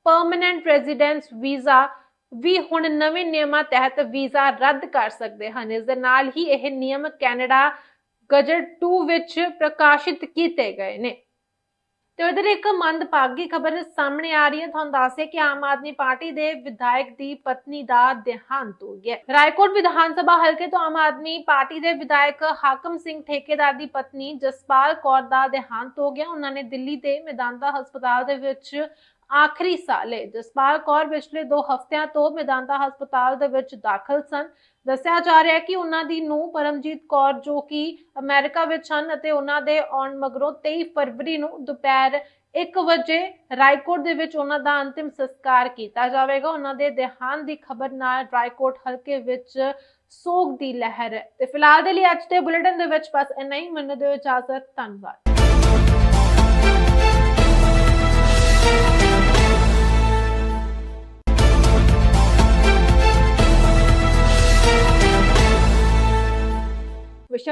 ਪਰਮਨੈਂਟ ਰੈਜ਼ੀਡੈਂਸ ਵੀਜ਼ਾ ਵੀ ਹੁਣ ਨਵੇਂ ਨਿਯਮਾਂ ਤਹਿਤ ਵੀਜ਼ਾ ਰੱਦ ਕਰ ਸਕਦੇ ਹਨ। ਇਸ ਦੇ ਨਾਲ ਹੀ ਇਹ ਨਿਯਮ ਕੈਨੇਡਾ ਗਜਟ 2 ਵਿੱਚ ਪ੍ਰਕਾਸ਼ਿਤ ਕੀਤੇ ਗਏ ਨੇ। ਤੇ ਉਧਰ ਇੱਕ ਮੰਦਭਾਗੀ ਖਬਰ ਸਾਹਮਣੇ ਆ ਰਹੀ ਹੈ। ਤੁਹਾਨੂੰ ਦੱਸਿਆ ਕਿ ਆਮ ਆਦਮੀ ਪਾਰਟੀ ਦੇ ਵਿਧਾਇਕ ਦੀ ਪਤਨੀ ਦਾ ਦੇਹਾਂਤ ਹੋ ਗਿਆ। ਰਾਏਕੋਟ ਵਿਧਾਨ ਸਭਾ ਹਲਕੇ ਤੋਂ ਆਮ ਆਦਮੀ ਪਾਰਟੀ ਦੇ ਵਿਧਾਇਕ ਹਾਕਮ ਸਿੰਘ ਠੇਕੇਦਾਰ ਦੀ ਪਤਨੀ ਜਸਪਾਲ ਕੌਰ ਦਾ ਦੇਹਾਂਤ ਹੋ ਗਿਆ। ਉਹਨਾਂ ਨੇ ਦਿੱਲੀ ਦੇ ਮੈਦਾਨਤਾ ਹਸਪਤਾਲ ਦੇ ਵਿੱਚ ਆਖਰੀ ਸਾਲ। ਲਏ ਜਸਪਾਲ ਕੌਰ ਪਿਛਲੇ 2 ਹਫ਼ਤਿਆਂ ਤੋਂ ਮੈਦਾਨਤਾ ਹਸਪਤਾਲ ਦੇ ਵਿੱਚ ਦਾਖਲ ਸਨ। ਦੱਸਿਆ ਜਾ ਰਿਹਾ ਹੈ ਕਿ ਉਹਨਾਂ ਦੀ ਨੂੰ ਪਰਮਜੀਤ ਕੌਰ, ਜੋ ਕਿ ਅਮਰੀਕਾ ਵਿੱਚ ਹਨ ਅਤੇ ਉਹਨਾਂ ਦੇ ਆਉਣ ਮਗਰੋਂ 23 ਫਰਵਰੀ ਨੂੰ ਦੁਪਹਿਰ 1 ਵਜੇ ਰਾਏਕੋਟ ਦੇ ਵਿੱਚ ਉਹਨਾਂ ਦਾ ਅੰਤਿਮ ਸੰਸਕਾਰ ਕੀਤਾ ਜਾਵੇਗਾ। ਉਹਨਾਂ ਦੇ ਦੇਹਾਂਤ ਦੀ ਖਬਰ ਨਾਲ ਰਾਏਕੋਟ ਹਲਕੇ ਵਿੱਚ ਸੋਗ ਦੀ ਲਹਿਰ ਹੈ। ਤੇ ਫਿਲਹਾਲ ਦੇ ਲਈ ਅੱਜ ਦੇ ਬੁਲੇਟਿਨ ਦੇ ਵਿੱਚ ਬਸ ਇੰਨਾ ਹੀ। ਮੰਨ ਦਿਓ ਇਜਾਜ਼ਤ। ਧੰਨਵਾਦ।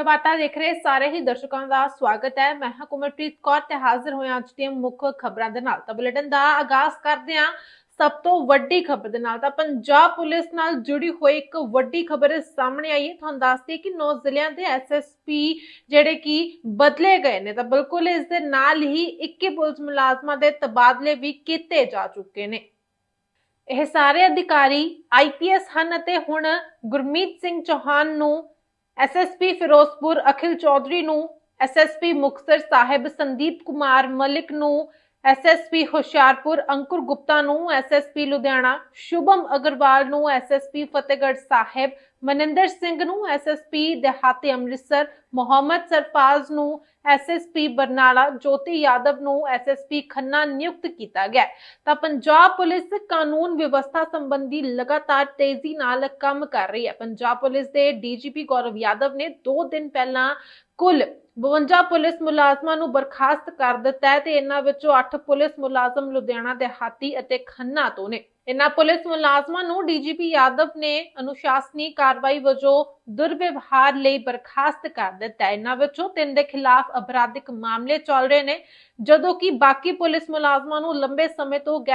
ਵਾਰਤਾ ਦੇਖ ਰਹੇ ਸਾਰੇ ਹੀ ਦਰਸ਼ਕਾਂ ਦਾ ਸਵਾਗਤ ਹੈ। ਮੈਂ ਹਾਂ ਕੁਮਰਪ੍ਰੀਤ ਕੌਰ ਤੇ ਹਾਜ਼ਰ ਹੋਇਆ ਅੱਜ ਦੀਆਂ ਮੁੱਖ ਖਬਰਾਂ ਦੇ ਨਾਲ। ਤਾਂ ਬੁਲੇਟਿਨ ਦਾ ਆਗਾਜ਼ ਕਰਦੇ ਹਾਂ। ਸਭ ਤੋਂ ਵੱਡੀ ਖਬਰ ਦੇ ਨਾਲ ਤਾਂ ਪੰਜਾਬ ਪੁਲਿਸ ਨਾਲ ਜੁੜੀ ਹੋਈ ਇੱਕ ਵੱਡੀ ਖਬਰ ਸਾਹਮਣੇ ਆਈ ਹੈ। ਤੁਹਾਨੂੰ ਦੱਸਦੀ ਕਿ ਨੌ ਜ਼ਿਲ੍ਹਿਆਂ ਦੇ ਐਸਐਸਪੀ ਜਿਹੜੇ ਕਿ ਬਦਲੇ ਗਏ ਨੇ ਤਾਂ ਬਿਲਕੁਲ ਇਸ ਦੇ ਨਾਲ ਹੀ 21 ਪੁਲਿਸ ਮੁਲਾਜ਼ਮਾਂ ਦੇ ਤਬਾਦਲੇ ਵੀ ਕੀਤੇ ਜਾ ਚੁੱਕੇ ਨੇ। ਇਹ ਸਾਰੇ ਅਧਿਕਾਰੀ ਆਈਪੀਐਸ ਹਨ ਅਤੇ ਹੁਣ ਗੁਰਮੀਤ ਸਿੰਘ ਚੌਹਾਨ ਨੂੰ ਐਸਐਸਪੀ ਫਿਰੋਜ਼ਪੁਰ ਅਖਿਲ ਚੌਧਰੀ ਨੂੰ ਐਸਐਸਪੀ ਮੁਕਤਸਰ ਸਾਹਿਬ ਸੰਦੀਪ ਕੁਮਾਰ ਮਲਿਕ ਨੂੰ ਐਸਐਸਪੀ ਹੁਸ਼ਿਆਰਪੁਰ, ਅੰਕੁਰ ਗੁਪਤਾ ਨੂੰ ਐਸਐਸਪੀ ਲੁਧਿਆਣਾ, ਸ਼ੁਭਮ ਅਗਰਵਾਲ ਨੂੰ ਐਸਐਸਪੀ ਫਤਿਹਗੜ੍ਹ ਸਾਹਿਬ, ਮਨਿੰਦਰ ਸਿੰਘ ਨੂੰ ਐਸਐਸਪੀ ਦਿਹਾਤੀ ਅੰਮ੍ਰਿਤਸਰ, ਮੁਹੰਮਦ ਸਰਫਾਜ਼ ਨੂੰ ਐਸਐਸਪੀ ਬਰਨਾਲਾ, ਜੋਤੀ ਯਾਦਵ ਨੂੰ ਐਸਐਸਪੀ ਖੰਨਾ ਨਿਯੁਕਤ ਕੀਤਾ ਗਿਆ ਤਾਂ ਪੰਜਾਬ ਪੁਲਿਸ ਕਾਨੂੰਨ ਵਿਵਸਥਾ ਸੰਬੰਧੀ ਲਗਾਤਾਰ ਤੇਜ਼ੀ ਨਾਲ ਕੰਮ ਕਰ ਰਹੀ ਹੈ। ਪੰਜਾਬ ਪੁਲਿਸ ਦੇ ਡੀਜੀਪੀ ਗੌਰਵ ਯਾਦਵ ਨੇ 2 ਦਿਨ ਪਹਿਲਾਂ ਕੁੱਲ 52 ਪੁਲਿਸ ਮੁਲਾਜ਼ਮਾਂ ਨੂੰ ਬਰਖਾਸਤ ਕਰ ਦਿੱਤਾ ਹੈ ਤੇ ਇਹਨਾਂ ਵਿੱਚੋਂ 8 ਪੁਲਿਸ ਮੁਲਾਜ਼ਮ ਲੁਧਿਆਣਾ ਦੇ ਅਤੇ ਖੰਨਾ ਤੋਂ ਨੇ। ਇਹਨਾਂ ਪੁਲਿਸ ਮੁਲਾਜ਼ਮਾਂ ਨੂੰ ਡੀਜੀਪੀ ਯਾਦਵ ਨੇ ਅਨੁਸ਼ਾਸਨੀ ਕਾਰਵਾਈ ਵਜੋਂ ਦੁਰਵਿਵਹਾਰ ਲਈ ਬਰਖਾਸਤ ਕਰ ਦਿੱਤਾ ਹੈ। ਇਹਨਾਂ ਵਿੱਚੋਂ ਤਿੰਨ ਦੇ ਖਿਲਾਫ ਅਪਰਾਧਿਕ ਮਾਮਲੇ ਚੱਲ ਰਹੇ ਨੇ, ਜਦੋਂ ਕਿ ਬਾਕੀ ਪੁਲਿਸ ਮੁਲਾਜ਼ਮਾਂ ਨੂੰ ਲੰਬੇ ਸਮੇਂ ਤੋਂ